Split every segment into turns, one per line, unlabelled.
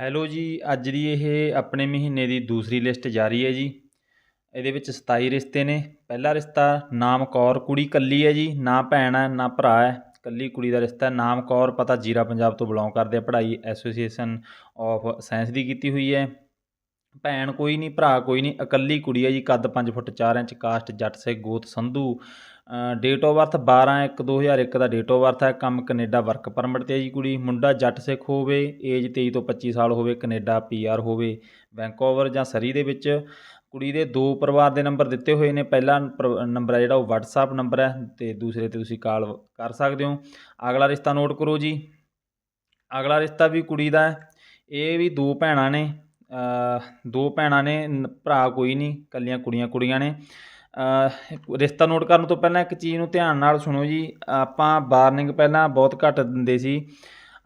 Hello ਜੀ, ਅੱਜ ਦੀ ਇਹ ਆਪਣੇ ਮਹੀਨੇ ਦੀ ਦੂਸਰੀ ਲਿਸਟ ਜਾਰੀ ਹੈ ਜੀ। ਇਹਦੇ ਵਿੱਚ 27 ਰਿਸ਼ਤੇ ਨੇ। ਪਹਿਲਾ ਰਿਸ਼ਤਾ ਨਾਮ ਕੌਰ, ਕੁੜੀ ਕੱਲੀ ਹੈ ਜੀ, ਨਾ ਭੈਣ ਹੈ, ਨਾ ਭਰਾ ਹੈ। ਕੱਲੀ ਕੁੜੀ ਦਾ ਰਿਸ਼ਤਾ ਨਾਮ ਕੌਰ, ਪਤਾ ਜੀਰਾ ਪੰਜਾਬ ਤੋਂ ਬਿਲੋਂਗ ਕਰਦੇ ਆ। ਪੜ੍ਹਾਈ ਐਸੋਸੀਏਸ਼ਨ ਆਫ ਸਾਇੰਸ ਦੀ ਕੀਤੀ ਹੋਈ ਹੈ। ਭੈਣ ਕੋਈ ਨਹੀਂ, ਭਰਾ ਕੋਈ ਨਹੀਂ, ਇਕੱਲੀ ਕੁੜੀ ਹੈ ਜੀ। ਕੱਦ 5 ਫੁੱਟ 4 ਇੰਚ, ਕਾਸਟ ਜੱਟ ਸਿੱਖ ਗੋਤ ਸੰਧੂ। ਡੇਟ ਆਫ ਬਰਥ 12 1 2001 ਦਾ ਡੇਟ ਆਫ ਬਰਥ ਹੈ। ਕੰਮ ਕੈਨੇਡਾ ਵਰਕ ਪਰਮਿਟ ਤੇ ਹੈ ਜੀ ਕੁੜੀ। ਮੁੰਡਾ ਜੱਟ ਸਿੱਖ ਹੋਵੇ ਏਜ 23 ਤੋਂ 25 ਸਾਲ ਹੋਵੇ, ਕੈਨੇਡਾ ਪੀਆਰ ਹੋਵੇ ਵੈਂਕੂਵਰ ਜਾਂ ਸਰੀ ਦੇ ਵਿੱਚ। ਕੁੜੀ ਦੇ ਦੋ ਪਰਿਵਾਰ ਦੇ ਨੰਬਰ ਦਿੱਤੇ ਹੋਏ ਨੇ। ਪਹਿਲਾ ਪਰ- ਨੰਬਰ ਹੈ ਜਿਹੜਾ ਉਹ WhatsApp ਨੰਬਰ ਹੈ ਤੇ ਦੂਸਰੇ ਤੇ ਤੁਸੀਂ ਕਾਲ ਕਰ ਸਕਦੇ ਹੋ। ਅਗਲਾ ਰਿਸ਼ਤਾ ਨੋਟ ਕਰੋ ਜੀ। ਅਗਲਾ ਰਿਸ਼ਤਾ ਵੀ ਕੁੜੀ ਦਾ ਹੈ। ਇਹ ਵੀ ਦੋ ਭੈਣਾਂ ਨੇ। ਦੋ ਭੈਣਾਂ ਨੇ। ਭਰਾ ਕੋਈ ਨਹੀਂ। ਕੱਲੀਆਂ ਕੁੜੀਆਂ ਕੁੜੀਆਂ ਨੇ। ਰਿਸ਼ਤਾ ਨੋਟ ਕਰਨ ਤੋਂ ਪਹਿਲਾਂ ਇੱਕ ਚੀਜ਼ ਨੂੰ ਧਿਆਨ ਨਾਲ ਸੁਣੋ ਜੀ। ਆਪਾਂ ਵਾਰਨਿੰਗ ਪਹਿਲਾਂ ਬਹੁਤ ਘੱਟ ਦਿੰਦੇ ਸੀ।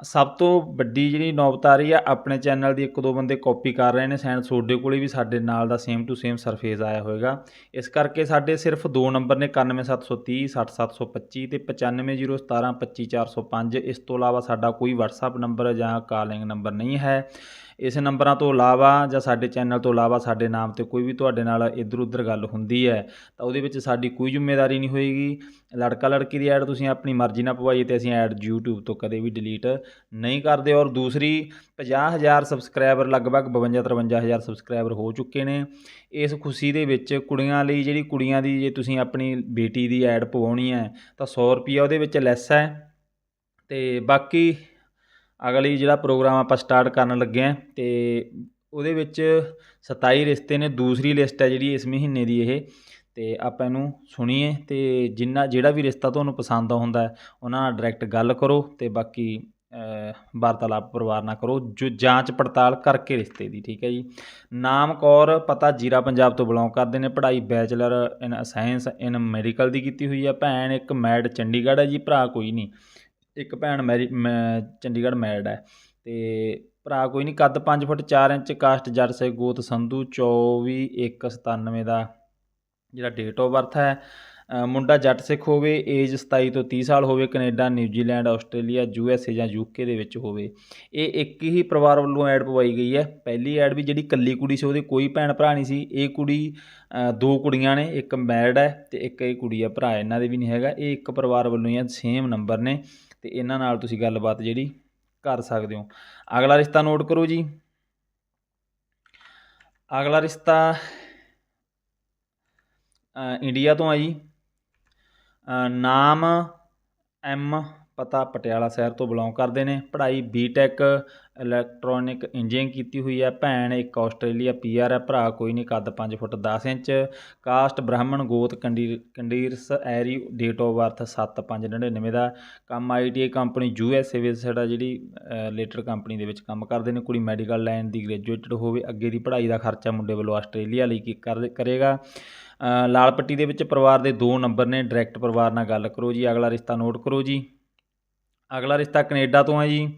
ਸਭ ਤੋਂ ਵੱਡੀ ਜਿਹੜੀ ਨੌਬਤ ਆ ਰਹੀ ਆ ਆਪਣੇ ਚੈਨਲ ਦੀ ਇੱਕ ਦੋ ਬੰਦੇ ਕਾਪੀ ਕਰ ਰਹੇ ਨੇ ਸੈਨ ਸੋਡੇ ਕੋਲੇ ਵੀ ਸਾਡੇ ਨਾਲ ਦਾ ਸੇਮ ਟੂ ਸੇਮ ਸਰਫੇਸ ਆਇਆ ਹੋਵੇਗਾ। ਇਸ ਕਰਕੇ ਸਾਡੇ ਸਿਰਫ ਦੋ ਨੰਬਰ ਨੇ 91730 60725 ਤੇ 950172 25405 ਇਸ ਤੋਂ ਇਲਾਵਾ ਸਾਡਾ ਕੋਈ WhatsApp ਨੰਬਰ ਜਾਂ ਕਾਲਿੰਗ ਨੰਬਰ ਨਹੀਂ ਹੈ। ਇਸ ਨੰਬਰਾਂ ਤੋਂ ਇਲਾਵਾ ਜਾਂ ਸਾਡੇ ਚੈਨਲ ਤੋਂ ਇਲਾਵਾ ਸਾਡੇ ਨਾਮ ਤੇ ਕੋਈ ਵੀ ਤੁਹਾਡੇ ਨਾਲ ਇੱਧਰ ਉੱਧਰ ਗੱਲ ਹੁੰਦੀ ਹੈ, ਤਾਂ ਉਹਦੇ ਵਿੱਚ ਸਾਡੀ ਕੋਈ ਜ਼ਿੰਮੇਵਾਰੀ ਨਹੀਂ ਹੋਏਗੀ। ਲੜਕਾ ਲੜਕੀ ਦੀ ਐਡ ਤੁਸੀਂ ਆਪਣੀ ਮਰਜ਼ੀ ਨਾਲ ਪਵਾਈਏ ਤੇ ਅਸੀਂ ਐਡ YouTube ਤੋਂ ਕਦੇ ਵੀ ਡਿਲੀਟ ਨਹੀਂ ਕਰਦੇ। ਔਰ ਦੂਸਰੀ 50000 ਸਬਸਕ੍ਰਾਈਬਰ ਲਗਭਗ 52 53000 ਸਬਸਕ੍ਰਾਈਬਰ ਹੋ ਚੁੱਕੇ ਨੇ। ਇਸ ਖੁਸ਼ੀ ਦੇ ਵਿੱਚ ਕੁੜੀਆਂ ਲਈ ਜਿਹੜੀ ਕੁੜੀਆਂ ਦੀ ਜੇ ਤੁਸੀਂ ਆਪਣੀ ਬੇਟੀ ਦੀ ਐਡ ਪਵਾਉਣੀ ਹੈ, ਤਾਂ 100 ਰੁਪਈਆ ਉਹਦੇ ਵਿੱਚ ਲੈਸ ਹੈ। ਤੇ ਬਾਕੀ ਅਗਲੀ ਜਿਹੜਾ ਪ੍ਰੋਗਰਾਮ ਆਪਾਂ ਸਟਾਰਟ ਕਰਨ ਲੱਗੇ ਹਾਂ ਤੇ ਉਹਦੇ ਵਿੱਚ 27 ਰਿਸ਼ਤੇ ਨੇ, ਦੂਸਰੀ ਲਿਸਟ ਹੈ ਜਿਹੜੀ ਇਸ ਮਹੀਨੇ ਦੀ ਇਹ ਅਤੇ ਆਪਾਂ ਇਹਨੂੰ ਸੁਣੀਏ ਅਤੇ ਜਿੰਨਾ, ਜਿਹੜਾ ਵੀ ਰਿਸ਼ਤਾ ਤੁਹਾਨੂੰ ਪਸੰਦ ਆਉਂਦਾ ਉਹਨਾਂ ਨਾਲ ਡਾਇਰੈਕਟ ਗੱਲ ਕਰੋ ਅਤੇ ਬਾਕੀ ਵਾਰਤਾਲਾਪ ਪਰਿਵਾਰ ਨਾਲ ਕਰੋ, ਜੋ ਜਾਂਚ ਪੜਤਾਲ ਕਰਕੇ ਰਿਸ਼ਤੇ ਦੀ, ਠੀਕ ਹੈ ਜੀ। ਨਾਮ ਕੌਰ ਪਤਾ ਜੀਰਾ ਪੰਜਾਬ ਤੋਂ ਬਿਲੋਂਗ ਕਰਦੇ ਨੇ, ਪੜ੍ਹਾਈ bachelor in science in medical ਦੀ ਕੀਤੀ ਹੋਈ ਹੈ, ਭੈਣ ਇੱਕ ਮੈਡ ਚੰਡੀਗੜ੍ਹ ਹੈ ਜੀ, ਭਰਾ ਕੋਈ ਨਹੀਂ। ਇੱਕ ਭੈਣ ਮੈਰੀ, ਮੈਂ ਚੰਡੀਗੜ੍ਹ ਮੈਰਿਡ ਹੈ ਅਤੇ ਭਰਾ ਕੋਈ ਨਹੀਂ ਕੱਦ ਪੰਜ ਫੁੱਟ ਚਾਰ ਇੰਚ, ਕਾਸਟ ਜੱਟ ਸੇ ਗੋਤ ਸੰਧੂ 24 1 97 ਦਾ ਜਿਹੜਾ ਡੇਟ ਆਫ ਬਰਥ ਹੈ। ਮੁੰਡਾ ਜੱਟ ਸਿੱਖ ਹੋਵੇ ਏਜ 27 ਤੋਂ 30 ਸਾਲ ਹੋਵੇ, Canada, New Zealand, Australia, U S A ਜਾਂ ਯੂ ਕੇ ਦੇ ਵਿੱਚ ਹੋਵੇ। ਇਹ ਇੱਕ ਹੀ ਪਰਿਵਾਰ ਵੱਲੋਂ ਐਡ ਪਵਾਈ ਗਈ ਹੈ। ਪਹਿਲੀ ਐਡ ਵੀ ਜਿਹੜੀ ਕੱਲੀ ਕੁੜੀ ਸੀ, ਉਹਦੇ ਕੋਈ ਭੈਣ ਭਰਾ ਨਹੀਂ ਸੀ। ਇਹ ਕੁੜੀ ਦੋ ਕੁੜੀਆਂ ਨੇ, ਇੱਕ ਮੈਰਿਡ ਹੈ ਤੇ ਇੱਕ ਇਹ ਕੁੜੀ ਹੈ, ਭਰਾ ਇਹਨਾਂ ਦੇ ਵੀ ਨਹੀਂ ਹੈਗਾ। ਇਹ ਇੱਕ ਪਰਿਵਾਰ ਵੱਲੋਂ ਹੀ ਆ ਸੇਮ ਨੰਬਰ ਨੇ। ਤੇ ਇਹਨਾਂ ਨਾਲ ਤੁਸੀਂ ਗੱਲਬਾਤ ਜਿਹੜੀ ਕਰ ਸਕਦੇ ਹੋ। ਅਗਲਾ ਰਿਸ਼ਤਾ ਨੋਟ ਕਰੋ ਜੀ। ਅਗਲਾ ਰਿਸ਼ਤਾ ਇੰਡੀਆ ਤੋਂ ਆ ਜੀ। ਨਾਮ ਐਮ ਪਤਾ ਪਟਿਆਲਾ ਸ਼ਹਿਰ ਤੋਂ ਬਿਲੋਂਗ ਕਰਦੇ ਨੇ। ਪੜ੍ਹਾਈ ਬੀਟੈਕ ਇਲੈਕਟ੍ਰੋਨਿਕ ਇੰਜੀਨੀਅਰਿੰਗ ਕੀਤੀ ਹੋਈ ਹੈ। ਭੈਣ ਇੱਕ ਆਸਟ੍ਰੇਲੀਆ ਪੀਆਰ ਹੈ। ਭਰਾ ਕੋਈ ਨਹੀਂ, ਕੱਦ 5 ਫੁੱਟ 10 ਇੰਚ। ਕਾਸਟ ਬ੍ਰਾਹਮਣ ਗੋਤ ਕੰਡੀ, ਕੰਡੀਰਸ ਐਰੀ ਡੇਟ ਆਫ ਬਰਥ 7599 ਦਾ। ਕੰਮ ITI company U S A ਵਿੱਚ ਸਾਡਾ ਜਿਹੜੀ ਲੇਟਰ ਕੰਪਨੀ ਦੇ ਵਿੱਚ ਕੰਮ ਕਰਦੇ ਨੇ। ਕੁੜੀ ਮੈਡੀਕਲ ਲਾਈਨ ਦੀ ਗ੍ਰੈਜੂਏਟਡ ਹੋਵੇ, ਅੱਗੇ ਦੀ ਪੜ੍ਹਾਈ ਦਾ ਖਰਚਾ ਮੁੰਡੇ ਵੱਲੋਂ ਆਸਟ੍ਰੇਲੀਆ ਲਈ ਕੀ ਕਰ, ਕਰੇਗਾ। ਲਾਲ ਪੱਟੀ ਦੇ ਵਿੱਚ ਪਰਿਵਾਰ ਦੇ ਦੋ ਨੰਬਰ ਨੇ। ਡਾਇਰੈਕਟ ਪਰਿਵਾਰ ਨਾਲ ਗੱਲ ਕਰੋ ਜੀ। ਅਗਲਾ ਰਿਸ਼ਤਾ ਨੋਟ ਕਰੋ ਜੀ। ਅਗਲਾ ਰਿਸ਼ਤਾ ਕੈਨੇਡਾ ਤੋਂ ਹੈ ਜੀ।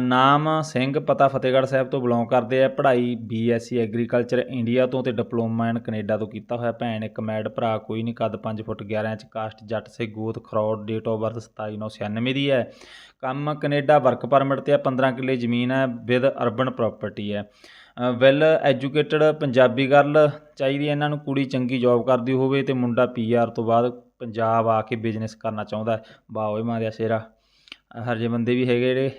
ਨਾਮ ਸਿੰਘ ਪਤਾ ਫਤਿਹਗੜ੍ਹ ਸਾਹਿਬ ਤੋਂ ਬਿਲੋਂਗ ਕਰਦੇ ਆ। ਪੜ੍ਹਾਈ ਬੀਐਸਸੀ ਐਗਰੀਕਲਚਰ ਇੰਡੀਆ ਤੋਂ ਤੇ ਡਿਪਲੋਮਾ ਇਨ ਕੈਨੇਡਾ ਤੋਂ ਕੀਤਾ ਹੋਇਆ। ਭੈਣ, ਇੱਕ ਮੈਡ ਭਰਾ ਕੋਈ ਨਹੀਂ। ਕੱਦ 5 ਫੁੱਟ 11 ਇੰਚ, ਕਾਸਟ ਜੱਟ ਸੇ ਗੋਤ ਖਰੌੜ ਡੇਟ ਆਫ ਬਰਥ 27996 ਦੀ ਹੈ। ਕੰਮ ਕੈਨੇਡਾ ਵਰਕ ਪਰਮਿਟ ਤੇ ਆ। 15 ਕਿੱਲੇ ਜ਼ਮੀਨ ਹੈ। ਵਿਦ ਅਰਬਨ ਪ੍ਰਾਪਰਟੀ ਹੈ। ਵੈਲ ਐਜੂਕੇਟਡ ਪੰਜਾਬੀ ਗਰਲ ਚਾਹੀਦੀ ਇਹਨਾਂ ਨੂੰ ਕੁੜੀ ਚੰਗੀ ਜੌਬ ਕਰਦੀ ਹੋਵੇ ਤੇ ਮੁੰਡਾ ਪੀਆਰ ਤੋਂ ਬਾਅਦ ਪੰਜਾਬ ਆ ਕੇ ਬਿਜ਼ਨਸ ਕਰਨਾ ਚਾਹੁੰਦਾ ਹੈ। ਵਾਹ ਓਏ ਮਾਰਿਆ ਸ਼ੇਰਾ ਹਰ ਜੇ ਬੰਦੇ ਵੀ ਹੈਗੇ ਜਿਹੜੇ,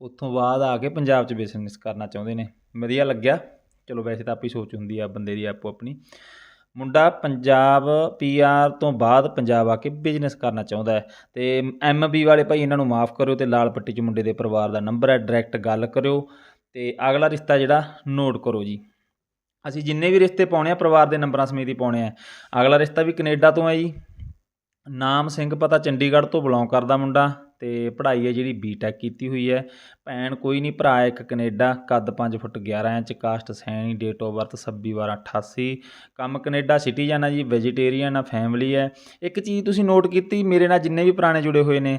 ਉੱਥੋਂ ਬਾਅਦ ਆ ਕੇ ਪੰਜਾਬ 'ਚ ਬਿਜ਼ਨਸ ਕਰਨਾ ਚਾਹੁੰਦੇ ਨੇ। ਵਧੀਆ ਲੱਗਿਆ। ਚਲੋ ਵੈਸੇ ਤਾਂ ਆਪਣੀ ਸੋਚ ਹੁੰਦੀ ਆ ਬੰਦੇ ਦੀ ਆਪੋ ਆਪਣੀ। ਮੁੰਡਾ ਪੰਜਾਬ ਪੀਆਰ ਤੋਂ ਬਾਅਦ ਪੰਜਾਬ ਆ ਕੇ ਬਿਜ਼ਨਸ ਕਰਨਾ ਚਾਹੁੰਦਾ ਹੈ। ਤੇ ਐਮਬੀ ਵਾਲੇ ਭਾਈ ਇਹਨਾਂ ਨੂੰ ਮਾਫ ਕਰਿਓ ਤੇ ਲਾਲ ਪੱਟੀ 'ਚ ਮੁੰਡੇ ਦੇ ਪਰਿਵਾਰ ਦਾ ਨੰਬਰ ਹੈ ਡਾਇਰੈਕਟ ਗੱਲ ਕਰਿਓ ਤੇ ਅਗਲਾ ਰਿਸ਼ਤਾ ਜਿਹੜਾ ਨੋਟ ਕਰੋ ਜੀ। ਅਸੀਂ ਜਿੰਨੇ ਵੀ ਰਿਸ਼ਤੇ ਪਾਉਣੇ ਆ, ਪਰਿਵਾਰ ਦੇ ਨੰਬਰਾਂ ਸਮੇਤ ਹੀ ਪਾਉਣੇ ਆ। ਅਗਲਾ ਰਿਸ਼ਤਾ ਵੀ ਕੈਨੇਡਾ ਤੋਂ ਹੈ ਜੀ। ਨਾਮ ਸਿੰਘ ਪਤਾ ਚੰਡੀਗੜ੍ਹ ਤੋਂ ਬਿਲੋਂਗ ਕਰਦਾ ਮੁੰਡਾ। ਅਤੇ ਪੜ੍ਹਾਈ ਹੈ ਜਿਹੜੀ ਬੀਟੈਕ ਕੀਤੀ ਹੋਈ ਹੈ। ਭੈਣ, ਕੋਈ ਨਹੀਂ, ਭਰਾ ਇੱਕ ਕੈਨੇਡਾ, ਕੱਦ 5 foot 11 inch caste Saini date of birth 26/12/88 ਕੰਮ ਕੈਨੇਡਾ ਸਿਟੀਜ਼ਨ ਆ ਜੀ ਵੈਜੀਟੇਰੀਅਨ ਆ ਫੈਮਿਲੀ ਹੈ ਇੱਕ ਚੀਜ਼ ਤੁਸੀਂ ਨੋਟ ਕੀਤੀ, ਮੇਰੇ ਨਾਲ ਜਿੰਨੇ ਵੀ ਪੁਰਾਣੇ ਜੁੜੇ ਹੋਏ ਨੇ,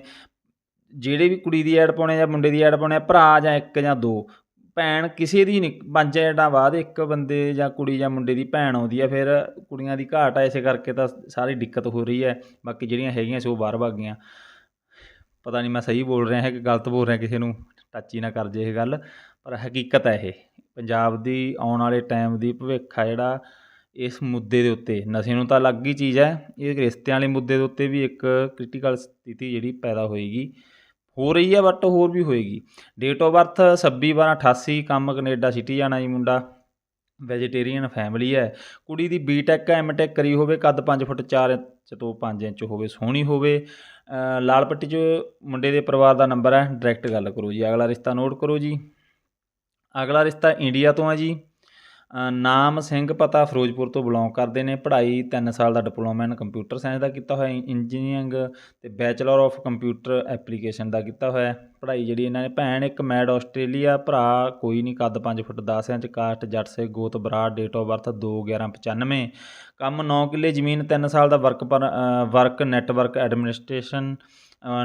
ਜਿਹੜੇ ਵੀ ਕੁੜੀ ਦੀ ਐਡ ਪਾਉਣੇ ਜਾਂ ਮੁੰਡੇ ਦੀ ਐਡ ਪਾਉਣੇ ਭਰਾ ਜਾਂ ਇੱਕ ਜਾਂ ਦੋ। ਭੈਣ ਕਿਸੇ ਦੀ ਨਹੀਂ, ਪੰਜ ਐਡਾਂ ਬਾਅਦ ਇੱਕ ਬੰਦੇ ਜਾਂ ਕੁੜੀ ਜਾਂ ਮੁੰਡੇ ਦੀ ਭੈਣ ਆਉਂਦੀ ਹੈ ਫਿਰ ਕੁੜੀਆਂ ਦੀ ਘਾਟ ਆ, ਇਸੇ ਕਰਕੇ ਤਾਂ ਸਾਰੀ ਦਿੱਕਤ ਹੋ ਰਹੀ ਹੈ। ਬਾਕੀ ਜਿਹੜੀਆਂ ਹੈਗੀਆਂ ਸੀ ਉਹ ਬਾਹਰ ਭੱਗ ਗਈਆਂ। ਪਤਾ ਨਹੀਂ ਮੈਂ ਸਹੀ ਬੋਲ ਰਿਹਾ ਹੈ ਕਿ ਗਲਤ ਬੋਲ ਰਿਹਾ ਕਿਸੇ ਨੂੰ ਟੱਚ ਹੀ ਨਾ ਕਰ ਜੇ ਇਹ ਗੱਲ, ਪਰ ਹਕੀਕਤ ਹੈ ਇਹ। ਪੰਜਾਬ ਦੀ ਆਉਣ ਵਾਲੇ ਟਾਈਮ ਦੀ ਭਵਿੱਖ ਆ ਜਿਹੜਾ ਇਸ ਮੁੱਦੇ ਦੇ ਉੱਤੇ। ਨਸ਼ੇ ਨੂੰ ਤਾਂ ਅਲੱਗ ਹੀ ਚੀਜ਼ ਹੈ। ਇਹ ਰਿਸ਼ਤਿਆਂ ਵਾਲੇ ਮੁੱਦੇ ਦੇ ਉੱਤੇ ਵੀ ਇੱਕ ਕ੍ਰਿਟੀਕਲ ਸਥਿਤੀ ਜਿਹੜੀ ਪੈਦਾ ਹੋਏਗੀ। ਹੋ ਰਹੀ ਹੈ ਬਟ ਹੋਰ ਵੀ ਹੋਏਗੀ। ਡੇਟ ਆਫ ਬਰਥ 26 12 88 ਕੰਮ ਕੈਨੇਡਾ ਸਿਟੀ ਜਾਣਾ ਜੀ ਮੁੰਡਾ। ਵੈਜੀਟੇਰੀਅਨ ਫੈਮਿਲੀ ਹੈ। ਕੁੜੀ ਦੀ ਬੀਟੈਕ ਐਮਟੈਕ ਕਰੀ ਹੋਵੇ, ਕੱਦ 5 ਫੁੱਟ 4 ਤੋਂ 5 ਇੰਚ ਹੋਵੇ, ਸੋਹਣੀ ਹੋਵੇ ਲਾਲ ਪੱਟੀ 'ਚ ਮੁੰਡੇ ਦੇ ਪਰਿਵਾਰ ਦਾ ਨੰਬਰ ਹੈ ਡਾਇਰੈਕਟ ਗੱਲ ਕਰੋ ਜੀ। ਅਗਲਾ ਰਿਸ਼ਤਾ ਨੋਟ ਕਰੋ ਜੀ। ਅਗਲਾ ਰਿਸ਼ਤਾ ਇੰਡੀਆ ਤੋਂ ਆ ਜੀ। ਨਾਮ ਸਿੰਘ ਪਤਾ ਫਿਰੋਜ਼ਪੁਰ ਤੋਂ ਬਿਲੋਂਗ ਕਰਦੇ ਨੇ। ਪੜ੍ਹਾਈ 3 ਸਾਲ ਦਾ ਡਿਪਲੋਮਾ ਇਨ ਕੰਪਿਊਟਰ ਸਾਇੰਸ ਦਾ ਕੀਤਾ ਹੋਇਆ ਇੰਜੀਨੀਅਰਿੰਗ ਤੇ ਬੈਚਲਰ ਆਫ ਕੰਪਿਊਟਰ ਐਪਲੀਕੇਸ਼ਨ ਦਾ ਕੀਤਾ ਹੋਇਆ ਪੜ੍ਹਾਈ ਜਿਹੜੀ ਇਹਨਾਂ ਨੇ, ਭੈਣ ਇੱਕ ਮੈਡ ਆਸਟ੍ਰੇਲੀਆ, ਭਰਾ ਕੋਈ ਨਹੀਂ ਕੱਦ 5 ਫੁੱਟ 10 ਇੰਚ ਕਾਸਟ ਜੱਟ ਸੇ ਗੋਤ, ਬਰਾੜ ਡੇਟ ਆਫ ਬਰਥ 2 11 95 ਕੰਮ 9 ਕਿੱਲੇ, ਜ਼ਮੀਨ 3 ਸਾਲ ਦਾ ਵਰਕ ਪਰ ਵਰਕ ਨੈਟਵਰਕ ਐਡਮਿਨਿਸਟ੍ਰੇਸ਼ਨ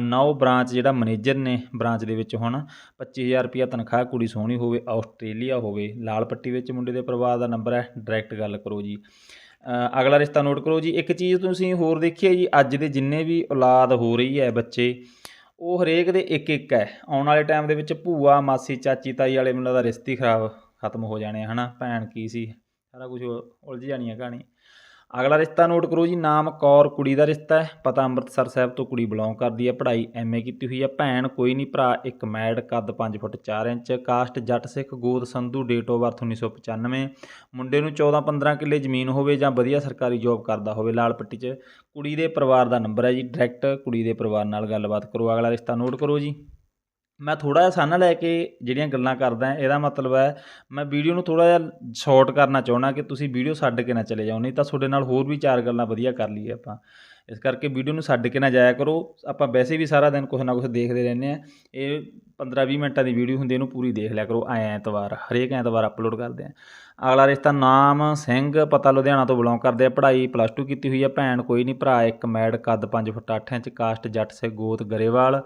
ਨੌ ਬ੍ਰਾਂਚ ਜਿਹੜਾ ਮੈਨੇਜਰ ਨੇ ਬ੍ਰਾਂਚ ਦੇ ਵਿੱਚ ਹੁਣ 25000 ਰੁਪਿਆ ਤਨਖਾਹ ਕੁੜੀ ਸੋਹਣੀ ਹੋਵੇ, ਆਸਟ੍ਰੇਲੀਆ ਹੋਵੇ, ਲਾਲ ਪੱਟੀ ਵਿੱਚ ਮੁੰਡੇ ਦੇ ਪਰਿਵਾਰ ਦਾ ਨੰਬਰ ਹੈ ਡਾਇਰੈਕਟ ਗੱਲ ਕਰੋ ਜੀ। ਅਗਲਾ ਰਿਸ਼ਤਾ ਨੋਟ ਕਰੋ ਜੀ, ਇੱਕ ਚੀਜ਼ ਤੁਸੀਂ ਹੋਰ ਦੇਖੀਏ ਜੀ, ਅੱਜ ਦੇ ਜਿੰਨੇ ਵੀ ਔਲਾਦ ਹੋ ਰਹੀ ਹੈ ਬੱਚੇ, ਉਹ ਹਰੇਕ ਦੇ ਇੱਕ ਇੱਕ ਹੈ। ਆਉਣ ਵਾਲੇ ਟਾਈਮ ਦੇ ਵਿੱਚ ਭੂਆ, ਮਾਸੀ, ਚਾਚੀ, ਤਾਈ ਵਾਲੇ ਮੁੰਡਾ ਦਾ ਰਿਸ਼ਤੇ ਹੀ ਖਰਾਬ ਖਤਮ ਹੋ ਜਾਣੇ ਆ, ਹਨਾ? ਭੈਣ ਕੀ ਸੀ? ਸਾਰਾ ਕੁਝ ਉਲਝ ਜਾਣੀ ਹੈ ਕਹਾਣੀ ਅਗਲਾ ਰਿਸ਼ਤਾ ਨੋਟ ਕਰੋ ਜੀ, ਨਾਮ ਕੌਰ, ਕੁੜੀ ਦਾ ਰਿਸ਼ਤਾ ਹੈ। ਪਤਾ ਅੰਮ੍ਰਿਤਸਰ ਸਾਹਿਬ ਤੋਂ ਕੁੜੀ ਬਿਲੋਂਗ ਕਰਦੀ ਹੈ। ਪੜ੍ਹਾਈ ਐਮਏ ਕੀਤੀ ਹੋਈ ਹੈ। ਭੈਣ ਕੋਈ ਨਹੀਂ, ਭਰਾ ਇੱਕ ਮੈਡ, ਕੱਦ 5 ਫੁੱਟ 4 ਇੰਚ, ਕਾਸਟ ਜੱਟ ਸਿੱਖ, ਗੋਦ ਸੰਧੂ ਡੇਟ ਆਫ ਬਰਥ 1995 ਮੁੰਡੇ ਨੂੰ 14 15 ਕਿੱਲੇ ਜ਼ਮੀਨ ਹੋਵੇ ਜਾਂ ਵਧੀਆ ਸਰਕਾਰੀ ਜੋਬ ਕਰਦਾ ਹੋਵੇ, ਲਾਲ ਪੱਟੀ 'ਚ। ਕੁੜੀ ਦੇ ਪਰਿਵਾਰ ਦਾ ਨੰਬਰ ਹੈ ਜੀ ਡਾਇਰੈਕਟ ਕੁੜੀ ਦੇ ਪਰਿਵਾਰ ਨਾਲ ਗੱਲਬਾਤ ਕਰੋ। ਅਗਲਾ ਰਿਸ਼ਤਾ ਨੋਟ ਕਰੋ ਜੀ। ਮੈਂ ਥੋੜ੍ਹਾ ਜਿਹਾ ਸਾਨਾ ਲੈ ਕੇ ਜਿਹੜੀਆਂ ਗੱਲਾਂ ਕਰਦਾ ਇਹਦਾ ਮਤਲਬ ਹੈ, ਮੈਂ ਵੀਡੀਓ ਨੂੰ ਥੋੜ੍ਹਾ ਜਿਹਾ ਸ਼ਾਰਟ ਕਰਨਾ ਚਾਹੁੰਦਾ ਕਿ ਤੁਸੀਂ ਵੀਡੀਓ ਛੱਡ ਕੇ ਨਾ ਚਲੇ ਜਾਓ, ਨਹੀਂ ਤਾਂ ਤੁਹਾਡੇ ਨਾਲ ਹੋਰ ਵੀ ਚਾਰ ਗੱਲਾਂ ਵਧੀਆ ਕਰ ਲਈਏ ਆਪਾਂ। ਇਸ ਕਰਕੇ ਵੀਡੀਓ ਨੂੰ ਛੱਡ ਕੇ ਨਾ ਜਾਇਆ ਕਰੋ। ਆਪਾਂ ਵੈਸੇ ਵੀ ਸਾਰਾ ਦਿਨ ਕੁਛ ਨਾ ਕੁਛ ਦੇਖਦੇ ਰਹਿੰਦੇ ਆ ਇਹ 15-20 ਮਿੰਟਾਂ ਦੀ ਵੀਡੀਓ ਹੁੰਦੀ, ਇਹਨੂੰ ਪੂਰੀ ਦੇਖ ਲਿਆ ਕਰੋ, ਐ ਐਤਵਾਰ, ਹਰੇਕ ਐਤਵਾਰ ਅਪਲੋਡ ਕਰਦੇ ਆ ਅਗਲਾ ਰਿਸ਼ਤਾ ਨਾਮ ਸਿੰਘ, ਪਤਾ ਲੁਧਿਆਣਾ ਤੋਂ ਬਿਲੋਂਗ ਕਰਦੇ ਆ, ਪੜ੍ਹਾਈ ਪਲੱਸ 2 ਕੀਤੀ ਹੋਈ ਆ, ਭੈਣ ਕੋਈ ਨਹੀਂ, ਭਰਾ ਇੱਕ ਮੈਡ ਕੱਦ 5 ਫੁੱਟ 8 ਇੰਚ, ਕਾਸਟ ਜੱਟ ਸੇ ਗੋਤ ਗਰੇਵਾਲ।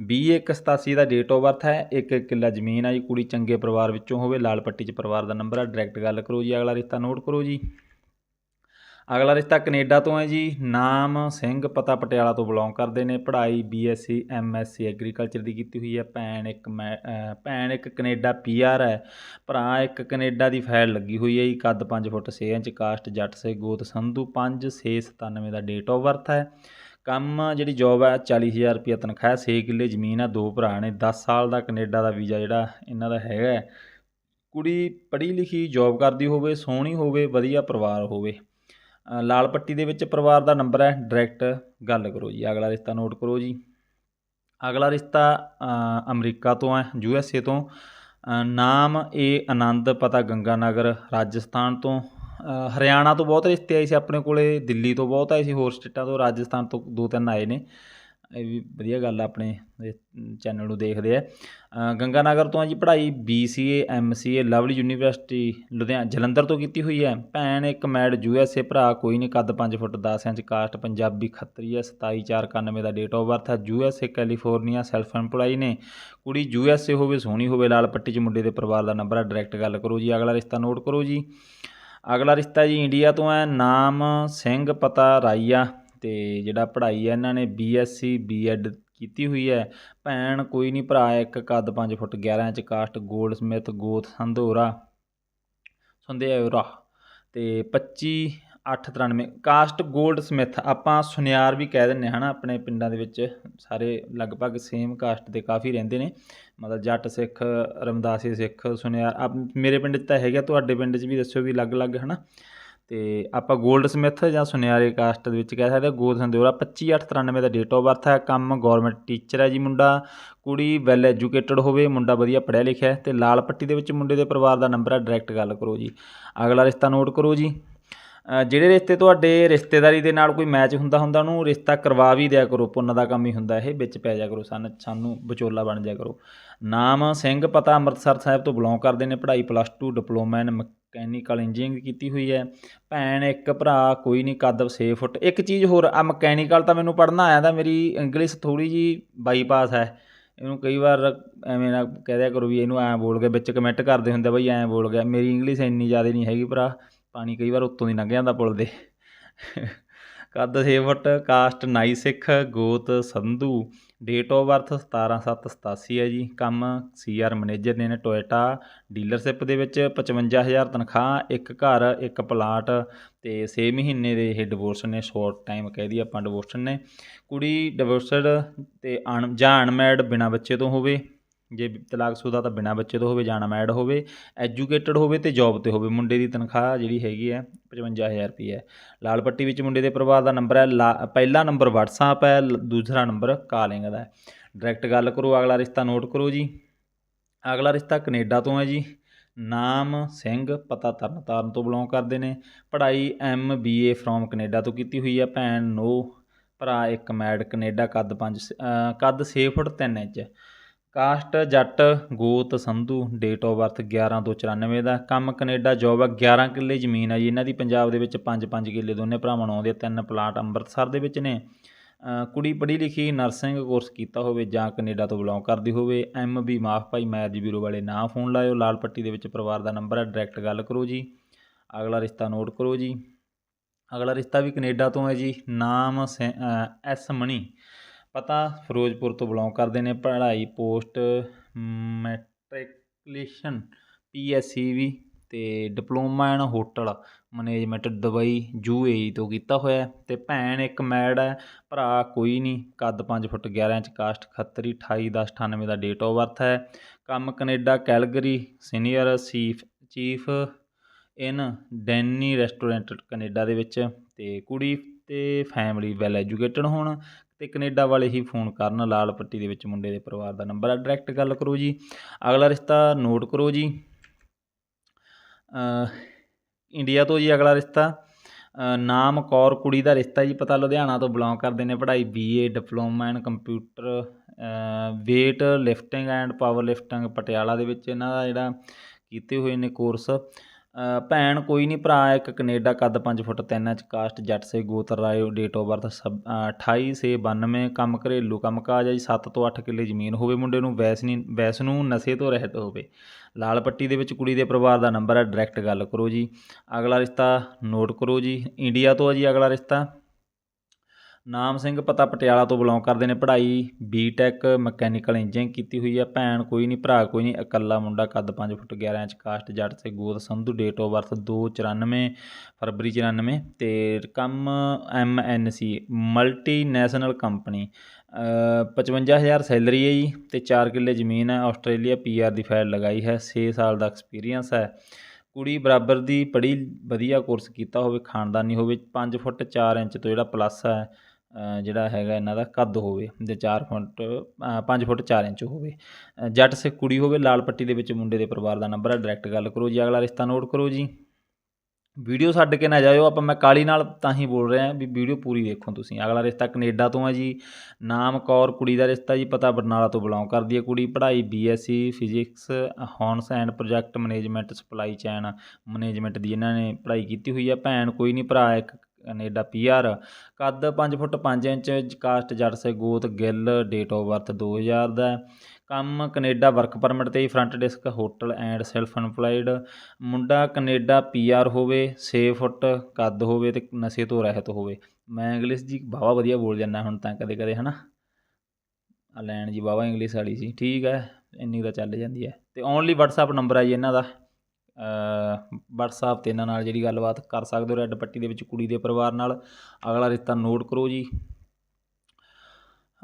2187 ਦਾ ਡੇਟ ਆਫ ਬਰਥ ਹੈ, ਇੱਕ ਇੱਕ ਕਿੱਲਾ ਜ਼ਮੀਨ ਆ ਜੀ, ਕੁੜੀ ਚੰਗੇ ਪਰਿਵਾਰ ਵਿੱਚੋਂ ਹੋਵੇ, ਲਾਲ ਪੱਟੀ 'ਚ ਪਰਿਵਾਰ ਦਾ ਨੰਬਰ ਆ ਡਾਇਰੈਕਟ ਗੱਲ ਕਰੋ ਜੀ, ਅਗਲਾ ਰਿਸ਼ਤਾ ਨੋਟ ਕਰੋ ਜੀ। ਅਗਲਾ ਰਿਸ਼ਤਾ ਕੈਨੇਡਾ ਤੋਂ ਹੈ ਜੀ, ਨਾਮ ਸਿੰਘ ਪਤਾ ਪਟਿਆਲਾ ਤੋਂ ਬਿਲੋਂਗ ਕਰਦੇ ਨੇ, ਪੜ੍ਹਾਈ ਬੀਐਸਸੀ ਐਮਐਸਸੀ ਐਗਰੀਕਲਚਰ ਦੀ ਕੀਤੀ ਹੋਈ ਹੈ, ਭੈਣ ਇੱਕ ਮੈਂ ਭੈਣ ਇੱਕ ਕੈਨੇਡਾ ਪੀਆਰ ਹੈ, ਭਰਾ ਇੱਕ ਕੈਨੇਡਾ ਦੀ ਫਾਈਲ ਲੱਗੀ ਹੋਈ ਹੈ ਜੀ, ਕੱਦ 5 ਫੁੱਟ 6 ਇੰਚ, ਕਾਸਟ ਜੱਟ ਸੇ, ਗੋਤ ਸੰਧੂ 5697 ਦਾ ਡੇਟ ਆਫ ਬਰਥ ਹੈ। ਕੰਮ ਜਿਹੜੀ ਜੋਬ ਹੈ 40000 ਰੁਪਏ ਤਨਖਾਹ 6 ਕਿੱਲੇ ਜ਼ਮੀਨ ਆ, ਦੋ ਭਰਾ ਨੇ 10 ਸਾਲ ਦਾ ਕੈਨੇਡਾ ਦਾ ਵੀਜ਼ਾ ਜਿਹੜਾ ਇਹਨਾਂ ਦਾ ਹੈਗਾ ਕੁੜੀ ਪੜ੍ਹੀ ਲਿਖੀ ਜੋਬ ਕਰਦੀ ਹੋਵੇ, ਸੋਹਣੀ ਹੋਵੇ, ਵਧੀਆ ਪਰਿਵਾਰ ਹੋਵੇ। ਲਾਲ ਪੱਟੀ ਦੇ ਵਿੱਚ ਪਰਿਵਾਰ ਦਾ ਨੰਬਰ ਹੈ ਡਾਇਰੈਕਟ ਗੱਲ ਕਰੋ ਜੀ, ਅਗਲਾ ਰਿਸ਼ਤਾ ਨੋਟ ਕਰੋ ਜੀ। ਅਗਲਾ ਰਿਸ਼ਤਾ ਅਮਰੀਕਾ ਤੋਂ ਹੈ, ਯੂ ਐਸ ਏ ਤੋਂ। ਨਾਮ ਏ ਆਨੰਦ ਪਤਾ ਗੰਗਾ ਨਗਰ ਰਾਜਸਥਾਨ ਤੋਂ। ਹਰਿਆਣਾ ਤੋਂ ਬਹੁਤ ਰਿਸ਼ਤੇ ਆਏ ਸੀ ਆਪਣੇ ਕੋਲੇ ਦਿੱਲੀ ਤੋਂ ਬਹੁਤ ਆਏ ਸੀ ਹੋਰ ਸਟੇਟਾਂ ਤੋਂ ਰਾਜਸਥਾਨ ਤੋਂ ਦੋ ਤਿੰਨ ਆਏ ਨੇ। ਇਹ ਵੀ ਵਧੀਆ ਗੱਲ ਆ ਆਪਣੇ ਚੈਨਲ ਨੂੰ ਦੇਖਦੇ ਆ। ਅ, ਗੰਗਾ ਨਗਰ ਤੋਂ ਆ ਜੀ ਪੜ੍ਹਾਈ BCA MCA Lovely University Ludhiana Jalandhar ਤੋਂ ਕੀਤੀ ਹੋਈ ਹੈ। ਭੈਣ ਇੱਕ ਮੈਡ ਯੂਐਸਏ ਭਰਾ ਕੋਈ ਨਹੀਂ ਕੱਦ 5 foot 10 inch caste Punjabi Khatri ਹੈ 27491 ਦਾ ਡੇਟ ਆਫ ਬਰਥ ਹੈ। ਯੂਐਸਏ ਕੈਲੀਫੋਰਨੀਆ ਸੈਲਫ ਐਮਪਲਾਈ ਨੇ। ਕੁੜੀ ਯੂਐਸਏ ਹੋਵੇ ਸੋਹਣੀ ਹੋਵੇ ਲਾਲ ਪੱਟੀ 'ਚ ਮੁੰਡੇ ਦੇ ਪਰਿਵਾਰ ਦਾ ਨੰਬਰ ਹੈ ਡਾਇਰੈਕਟ ਗੱਲ ਕਰੋ ਜੀ ਅਗਲਾ ਰਿਸ਼ਤਾ ਨੋਟ ਕਰੋ ਜੀ। ਅਗਲਾ ਰਿਸ਼ਤਾ ਜੀ ਇੰਡੀਆ ਤੋਂ ਹੈ, ਨਾਮ ਸਿੰਘ ਪਤਾ ਰਾਈਆ ਤੇ ਜਿਹੜਾ ਪੜ੍ਹਾਈ ਹੈ ਇਹਨਾਂ ਨੇ ਬੀਐਸਸੀ ਬੀਐਡ ਕੀਤੀ ਹੋਈ ਹੈ। ਭੈਣ ਕੋਈ ਨਹੀਂ, ਭਰਾ ਇੱਕ, ਕੱਦ 5 foot 11 inch, caste goldsmith ਗੋਤ ਸੰਧੋਰਾ ਸੰਧੇਰਾ ਤੇ 25 893 ਕਾਸਟ ਗੋਲਡ ਸਮਿਥ ਆਪਾਂ ਸੁਨਿਆਰ ਵੀ ਕਹਿ ਦਿੰਨੇ ਹਨਾ, ਆਪਣੇ ਪਿੰਡਾਂ ਦੇ ਵਿੱਚ ਸਾਰੇ ਲਗਭਗ ਸੇਮ ਕਾਸਟ ਦੇ ਕਾਫੀ ਰਹਿੰਦੇ ਨੇ। ਮਤਲਬ ਜੱਟ ਸਿੱਖ, ਰਮਦਾਸੀ ਸਿੱਖ, ਸੁਨਿਆਰ, ਆਪ ਮੇਰੇ ਪਿੰਡ 'ਚ ਤਾਂ ਹੈਗਾ ਤੁਹਾਡੇ ਪਿੰਡ 'ਚ ਵੀ ਦੱਸਿਓ ਵੀ ਅਲੱਗ-ਅਲੱਗ ਹਨਾ। ਤੇ ਆਪਾਂ 골ਡ ਸਮਿਥ ਜਾਂ ਸੁਨਿਆਰੇ ਕਾਸਟ ਦੇ ਵਿੱਚ ਕਹਿ ਸਕਦੇ ਹਾਂ, ਗੋਦ ਸੰਦਿਓਰਾ 25893 ਦਾ ਡੇਟ ਆਫ ਬਰਥ ਹੈ। ਕੰਮ ਗਵਰਨਮੈਂਟ ਟੀਚਰ ਹੈ ਜੀ ਮੁੰਡਾ, ਕੁੜੀ ਵੈਲ ਐਜੂਕੇਟਡ ਹੋਵੇ, ਮੁੰਡਾ ਵਧੀਆ ਪੜ੍ਹਿਆ ਲਿਖਿਆ ਹੈ ਤੇ ਲਾਲ ਪੱਟੀ ਦੇ ਵਿੱਚ ਮੁੰਡੇ ਦੇ ਪਰਿਵਾਰ ਦਾ ਨੰਬਰ ਹੈ ਡਾਇਰੈਕਟ ਗੱਲ ਕਰੋ ਜੀ। ਅਗਲਾ ਰਿਸ਼ਤਾ ਨੋਟ ਕਰੋ ਜੀ। ਜਿਹੜੇ ਰਿਸ਼ਤੇ ਤੁਹਾਡੇ ਰਿਸ਼ਤੇਦਾਰੀ ਦੇ ਨਾਲ ਕੋਈ ਮੈਚ ਹੁੰਦਾ ਹੁੰਦਾ, ਉਹਨੂੰ ਰਿਸ਼ਤਾ ਕਰਵਾ ਵੀ ਦਿਆ ਕਰੋ, ਪੁੰਨ ਦਾ ਕੰਮ ਹੀ ਹੁੰਦਾ ਇਹ, ਵਿੱਚ ਪੈ ਜਾ ਕਰੋ ਸਾਨੂੰ ਸਾਨੂੰ ਵਿਚੋਲਾ ਬਣ ਜਾ ਕਰੋ। ਨਾਮ ਸਿੰਘ ਪਤਾ ਅੰਮ੍ਰਿਤਸਰ ਸਾਹਿਬ ਤੋਂ ਬਿਲੋਂਗ ਕਰਦੇ ਨੇ, ਪੜ੍ਹਾਈ plus 2 diploma in mechanical engineering ਕੀਤੀ ਹੋਈ ਹੈ। ਭੈਣ, ਇੱਕ ਭਰਾ, ਕੋਈ ਨਹੀਂ ਕੱਦ 6 ਫੁੱਟ। ਇੱਕ ਚੀਜ਼ ਹੋਰ ਆ ਮਕੈਨੀਕਲ ਤਾਂ ਮੈਨੂੰ ਪੜ੍ਹਨਾ ਆਇਆ ਤਾਂ ਮੇਰੀ ਇੰਗਲਿਸ਼ ਥੋੜੀ ਜੀ ਬਾਈਪਾਸ ਹੈ। ਇਹਨੂੰ ਕਈ ਵਾਰ ਐਵੇਂ ਨਾ ਕਹਿ ਦਿਆ ਕਰੋ ਵੀ ਇਹਨੂੰ ਐਂ ਬੋਲ ਗਿਆ ਵਿੱਚ ਕਮੈਂਟ ਕਰਦੇ ਹੁੰਦੇ ਬਈ ਐਂ ਬੋਲ ਗਿਆ। ਮੇਰੀ ਇੰਗਲਿਸ਼ ਇੰਨੀ ਜ਼ਿਆਦਾ ਨਹੀਂ ਹੈਗੀ ਭਰਾ। ਪਾਣੀ ਕਈ ਵਾਰ ਉੱਤੋਂ ਦੀ ਲੰਘ ਜਾਂਦਾ ਪੁਲ ਦੇ। ਕੱਦ 6 ਕਾਸਟ, ਨਾਈ ਸਿੱਖ, ਗੋਤ, ਸੰਧੂ ਡੇਟ ਆਫ ਬਰਥ 17787 ਹੈ ਜੀ। ਕੰਮ ਸੀਆਰ ਮੈਨੇਜਰ ਨੇ ਨੇ ਟੋਇਟਾ ਡੀਲਰਸ਼ਿਪ ਦੇ ਵਿੱਚ 55000 ਤਨਖਾਹ, ਇੱਕ ਘਰ, ਇੱਕ ਪਲਾਟ ਤੇ 6 ਮਹੀਨੇ ਦੇ ਇਹ ਡਿਵੋਰਸ ਨੇ ਸ਼ੋਰਟ ਟਾਈਮ ਕਹਿ ਦੀ ਆਪਾਂ ਡਿਵੋਰਸ ਨੇ। ਕੁੜੀ ਡਿਵੋਰਸਡ ਤੇ ਅਣ, ਜਾਂ ਅਨਮੈਡ ਬਿਨਾਂ ਬੱਚੇ ਤੋਂ ਹੋਵੇ। ਜੇ ਤਲਾਕਸ਼ੁਦਾ ਤਾਂ ਬਿਨਾਂ ਬੱਚੇ ਤੋਂ ਹੋਵੇ, ਜਾਂ ਅਨਮੈਰਿਡ ਹੋਵੇ ਐਜੂਕੇਟਡ ਹੋਵੇ ਤੇ ਜੌਬ ਤੇ ਹੋਵੇ। ਮੁੰਡੇ ਦੀ ਤਨਖਾਹ ਜਿਹੜੀ ਹੈਗੀ ਹੈ 55000 ਰੁਪਏ ਹੈ। ਲਾਲ ਪੱਟੀ ਵਿੱਚ ਮੁੰਡੇ ਦੇ ਪਰਿਵਾਰ ਦਾ ਨੰਬਰ ਹੈ, ਲਾ, ਪਹਿਲਾ ਨੰਬਰ WhatsApp ਹੈ, ਲ- ਦੂਸਰਾ ਨੰਬਰ ਕਾਲਿੰਗ ਦਾ ਹੈ। ਡਾਇਰੈਕਟ ਗੱਲ ਕਰੋ, ਅਗਲਾ ਰਿਸ਼ਤਾ ਨੋਟ ਕਰੋ ਜੀ। ਅਗਲਾ ਰਿਸ਼ਤਾ ਕੈਨੇਡਾ ਤੋਂ ਹੈ ਜੀ। ਨਾਮ ਸਿੰਘ, ਪਤਾ ਤਰਨਤਾਰਨ ਤੋਂ ਬਿਲੋਂਗ ਕਰਦੇ ਨੇ। ਪੜ੍ਹਾਈ M B A from Canada ਤੋਂ ਕੀਤੀ ਹੋਈ ਹੈ। ਭੈਣ ਨੋ ਭਰਾ ਇੱਕ ਮੈਡ, ਕੈਨੇਡਾ ਕੱਦ 5 ਕੱਦ 6 ਫੁੱਟ 3 ਇੰਚ। ਕਾਸਟ ਜੱਟ ਗੋਤ ਸੰਧੂ ਡੇਟ ਆਫ ਬਰਥ 11 ਤੋਂ 94 ਦਾ। ਕੰਮ ਕੈਨੇਡਾ ਜੋਬ ਹੈ 11 ਕਿੱਲੇ ਜ਼ਮੀਨ ਹੈ ਜੀ। ਇਹਨਾਂ ਦੀ ਪੰਜਾਬ ਦੇ ਵਿੱਚ 5-5 ਕਿੱਲੇ ਦੋਨੇ ਭਰਾਵਾਂ ਨੂੰ ਆਉਂਦੇ ਤਿੰਨ ਪਲਾਟ ਅੰਮ੍ਰਿਤਸਰ ਦੇ ਵਿੱਚ ਨੇ। ਕੁੜੀ ਪੜ੍ਹੀ ਲਿਖੀ ਨਰਸਿੰਗ ਕੋਰਸ ਕੀਤਾ ਹੋਵੇ ਜਾਂ ਕੈਨੇਡਾ ਤੋਂ ਬਿਲੋਂਗ ਕਰਦੀ ਹੋਵੇ ਐਮ ਬੀ ਮਾਫ ਭਾਈ ਮੈਰਿਜ ਬਿਊਰੋ ਵਾਲੇ ਨਾ ਫੋਨ ਲਾਇਓ। ਲਾਲ ਪੱਟੀ ਦੇ ਵਿੱਚ ਪਰਿਵਾਰ ਦਾ ਨੰਬਰ ਹੈ ਡਾਇਰੈਕਟ ਗੱਲ ਕਰੋ ਜੀ। ਅਗਲਾ ਰਿਸ਼ਤਾ ਨੋਟ ਕਰੋ ਜੀ। ਅਗਲਾ ਰਿਸ਼ਤਾ ਵੀ ਕੈਨੇਡਾ ਤੋਂ ਹੈ ਜੀ। ਨਾਮ ਸੈ- ਅ, ਐਸ ਮਣੀ। ਪਤਾ ਫਿਰੋਜ਼ਪੁਰ ਤੋਂ ਬਿਲੋਂਗ ਕਰਦੇ ਨੇ, ਪੜ੍ਹਾਈ ਪੋਸਟ ਮੈਟ੍ਰਿਕੂਲੇਸ਼ਨ ਪੀਐਸਸੀ ਵੀ ਤੇ diploma in hotel management Dubai UAE ਤੋਂ ਕੀਤਾ ਹੋਇਆ ਹੈ ਤੇ ਭੈਣ ਇੱਕ ਮੈਡ ਹੈ, ਭਰਾ ਕੋਈ ਨਹੀਂ, ਕੱਦ 5 ਫੁੱਟ 11 ਇੰਚ ਕਾਸਟ ਖੱਤਰੀ 28 10 98 ਦਾ ਡੇਟ ਆਫ ਬਰਥ ਹੈ। ਕੰਮ Canada, Calgary, senior chef chief in Denny restaurant Canada ਦੇ ਵਿੱਚ ਤੇ ਕੁੜੀ ਤੇ ਫੈਮਿਲੀ ਵੈਲ ਐਜੂਕੇਟਡ ਹੋਣ। ਤੇ ਕੈਨੇਡਾ ਵਾਲੇ ਹੀ ਫੋਨ ਕਰਨ, ਲਾਲ ਪੱਟੀ ਦੇ ਵਿੱਚ ਮੁੰਡੇ ਦੇ ਪਰਿਵਾਰ ਦਾ ਨੰਬਰ ਆ, ਡਾਇਰੈਕਟ ਗੱਲ ਕਰੋ ਜੀ। ਅਗਲਾ ਰਿਸ਼ਤਾ ਨੋਟ ਕਰੋ ਜੀ। ਇੰਡੀਆ ਤੋਂ ਜੀ ਅਗਲਾ ਰਿਸ਼ਤਾ। ਨਾਮ ਕੌਰ ਕੁੜੀ ਦਾ ਰਿਸ਼ਤਾ ਜੀ, ਪਤਾ ਲੁਧਿਆਣਾ ਤੋਂ ਬਿਲੋਂਗ ਕਰਦੇ ਨੇ ਪੜ੍ਹਾਈ BA diploma and computer weight lifting and power lifting Patiala ਦੇ ਵਿੱਚ ਇਹਨਾਂ ਦਾ ਜਿਹੜਾ ਕੀਤੇ ਹੋਏ ਨੇ ਕੋਰਸ ਭੈਣ ਕੋਈ ਨਹੀਂ ਭਰਾ ਇੱਕ ਕੈਨੇਡਾ ਕੱਦ 5 ਫੁੱਟ 3 ਇੰਚ, ਕਾਸਟ ਜੱਟ ਸੇ ਗੋਤਰ ਰਾਏ ਡੇਟ ਆਫ ਬਰਥ 28 ਸੇ 92 ਕੰਮ ਘਰੇਲੂ ਕੰਮ ਕਾਜ ਹੈ ਜੀ 7 ਤੋਂ 8 ਕਿੱਲੇ ਜ਼ਮੀਨ ਹੋਵੇ ਮੁੰਡੇ ਨੂੰ, ਵੈਸ ਨਹੀਂ ਵੈਸ ਨੂੰ ਨਸ਼ੇ ਤੋਂ ਰਹਿਤ ਹੋਵੇ। ਲਾਲ ਪੱਟੀ ਦੇ ਵਿੱਚ ਕੁੜੀ ਦੇ ਪਰਿਵਾਰ ਦਾ ਨੰਬਰ ਹੈ ਡਾਇਰੈਕਟ ਗੱਲ ਕਰੋ ਜੀ। ਅਗਲਾ ਰਿਸ਼ਤਾ ਨੋਟ ਕਰੋ ਜੀ, ਇੰਡੀਆ ਤੋਂ ਹੈ ਜੀ ਅਗਲਾ ਰਿਸ਼ਤਾ। ਨਾਮ ਸਿੰਘ ਪਤਾ ਪਟਿਆਲਾ ਤੋਂ ਬਿਲੋਂਗ ਕਰਦੇ ਨੇ। ਪੜ੍ਹਾਈ ਬੀਟੈਕ ਮਕੈਨੀਕਲ ਇੰਜੀਨੀਅਰਿੰਗ ਕੀਤੀ ਹੋਈ ਹੈ ਭੈਣ ਕੋਈ ਨਹੀਂ ਭਰਾ ਕੋਈ ਨਹੀਂ ਇਕੱਲਾ ਮੁੰਡਾ ਕੱਦ 5 ਫੁੱਟ 11 ਇੰਚ, ਕਾਸਟ ਜੱਟ ਤੇ ਗੋਦ ਸੰਧੂ ਡੇਟ ਆਫ ਬਰਥ 294 ਫਰਵਰੀ 94 ਤੇ ਕੰਮ M N C multinational company 55000 salary ਹੈ ਜੀ ਤੇ 4 ਕਿੱਲੇ ਜ਼ਮੀਨ ਹੈ। ਆਸਟ੍ਰੇਲੀਆ ਪੀਆਰ ਦੀ ਫਾਈਲ ਲਗਾਈ ਹੈ। 6 ਸਾਲ ਦਾ ਐਕਸਪੀਰੀਅੰਸ ਹੈ। ਕੁੜੀ ਬਰਾਬਰ ਦੀ ਪੜ੍ਹੀ ਵਧੀਆ ਕੋਰਸ ਕੀਤਾ ਹੋਵੇ, ਖਾਨਦਾਨੀ ਹੋਵੇ 5 ਫੁੱਟ 4 ਇੰਚ ਤੋਂ ਜਿਹੜਾ ਪਲੱਸ ਹੈ। ਜਿਹੜਾ ਹੈਗਾ ਇਹਨਾਂ ਦਾ ਕੱਦ ਹੋਵੇ ਤੇ 4 ਫੁੱਟ 5 ਫੁੱਟ 4 ਇੰਚ ਹੋਵੇ। ਜੱਟ ਸਿੱਖ ਕੁੜੀ ਹੋਵੇ, ਲਾਲ ਪੱਟੀ ਦੇ ਵਿੱਚ ਮੁੰਡੇ ਦੇ ਪਰਿਵਾਰ ਦਾ ਨੰਬਰ ਹੈ ਡਾਇਰੈਕਟ ਗੱਲ ਕਰੋ ਜੀ, ਅਗਲਾ ਰਿਸ਼ਤਾ ਨੋਟ ਕਰੋ ਜੀ। ਵੀਡੀਓ ਛੱਡ ਕੇ ਨਾ ਜਾਇਓ, ਆਪਾਂ ਮੈਂ ਕਾਲੀ ਨਾਲ ਤਾਂ ਹੀ ਬੋਲ ਰਿਹਾ ਵੀ ਵੀਡੀਓ ਪੂਰੀ ਦੇਖੋ ਤੁਸੀਂ। ਅਗਲਾ ਰਿਸ਼ਤਾ ਕੈਨੇਡਾ ਤੋਂ ਹੈ ਜੀ। ਨਾਮ ਕੌਰ, ਕੁੜੀ ਦਾ ਰਿਸ਼ਤਾ ਜੀ, ਪਤਾ ਬਰਨਾਲਾ ਤੋਂ ਬਿਲੋਂਗ ਕਰਦੀ ਹੈ ਕੁੜੀ। ਪੜ੍ਹਾਈ BSc physics honours and project management supply chain management ਦੀ ਇਹਨਾਂ ਨੇ ਪੜ੍ਹਾਈ ਕੀਤੀ ਹੋਈ ਹੈ ਭੈਣ ਕੋਈ ਨਹੀਂ, ਭਰਾ ਇੱਕ ਕੈਨੇਡਾ ਪੀਆਰ। ਕੱਦ 5 ਫੁੱਟ 5 ਇੰਚ ਕਾਸਟ ਜੱਟ ਸੇ ਗੋਤ ਗਿੱਲ ਡੇਟ ਆਫ ਬਰਥ 2000 ਦਾ। ਕੰਮ ਕੈਨੇਡਾ ਵਰਕ ਪਰਮਿਟ ਤੇ front desk hotel and self employed ਮੁੰਡਾ ਕੈਨੇਡਾ ਪੀਆਰ ਹੋਵੇ 6 ਫੁੱਟ ਕੱਦ ਹੋਵੇ ਤੇ ਨਸ਼ੇ ਤੋਂ ਰਹਿਤ ਹੋਵੇ। ਮੈਂ ਇੰਗਲਿਸ਼ ਜੀ ਵਾਹਵਾ ਵਧੀਆ ਬੋਲ ਜਾਂਦਾ ਹੁਣ ਤਾਂ ਕਦੇ ਕਦੇ, ਹਨਾ? ਆ ਲੈਣ ਜੀ ਵਾਹਵਾ ਇੰਗਲਿਸ਼ ਵਾਲੀ ਸੀ ਠੀਕ ਹੈ, ਇੰਨੀ ਤਾਂ ਚੱਲ ਜਾਂਦੀ ਹੈ। ਤੇ ਓਨਲੀ WhatsApp ਨੰਬਰ ਆ ਜੀ ਇਹਨਾਂ ਦਾ। WhatsApp ਤੇ ਇਹਨਾਂ ਨਾਲ ਜਿਹੜੀ ਗੱਲਬਾਤ ਕਰ ਸਕਦੇ ਹੋ, ਰੈੱਡ ਪੱਟੀ ਦੇ ਵਿੱਚ ਕੁੜੀ ਦੇ ਪਰਿਵਾਰ ਨਾਲ। ਅਗਲਾ ਰਿਸ਼ਤਾ ਨੋਟ ਕਰੋ ਜੀ।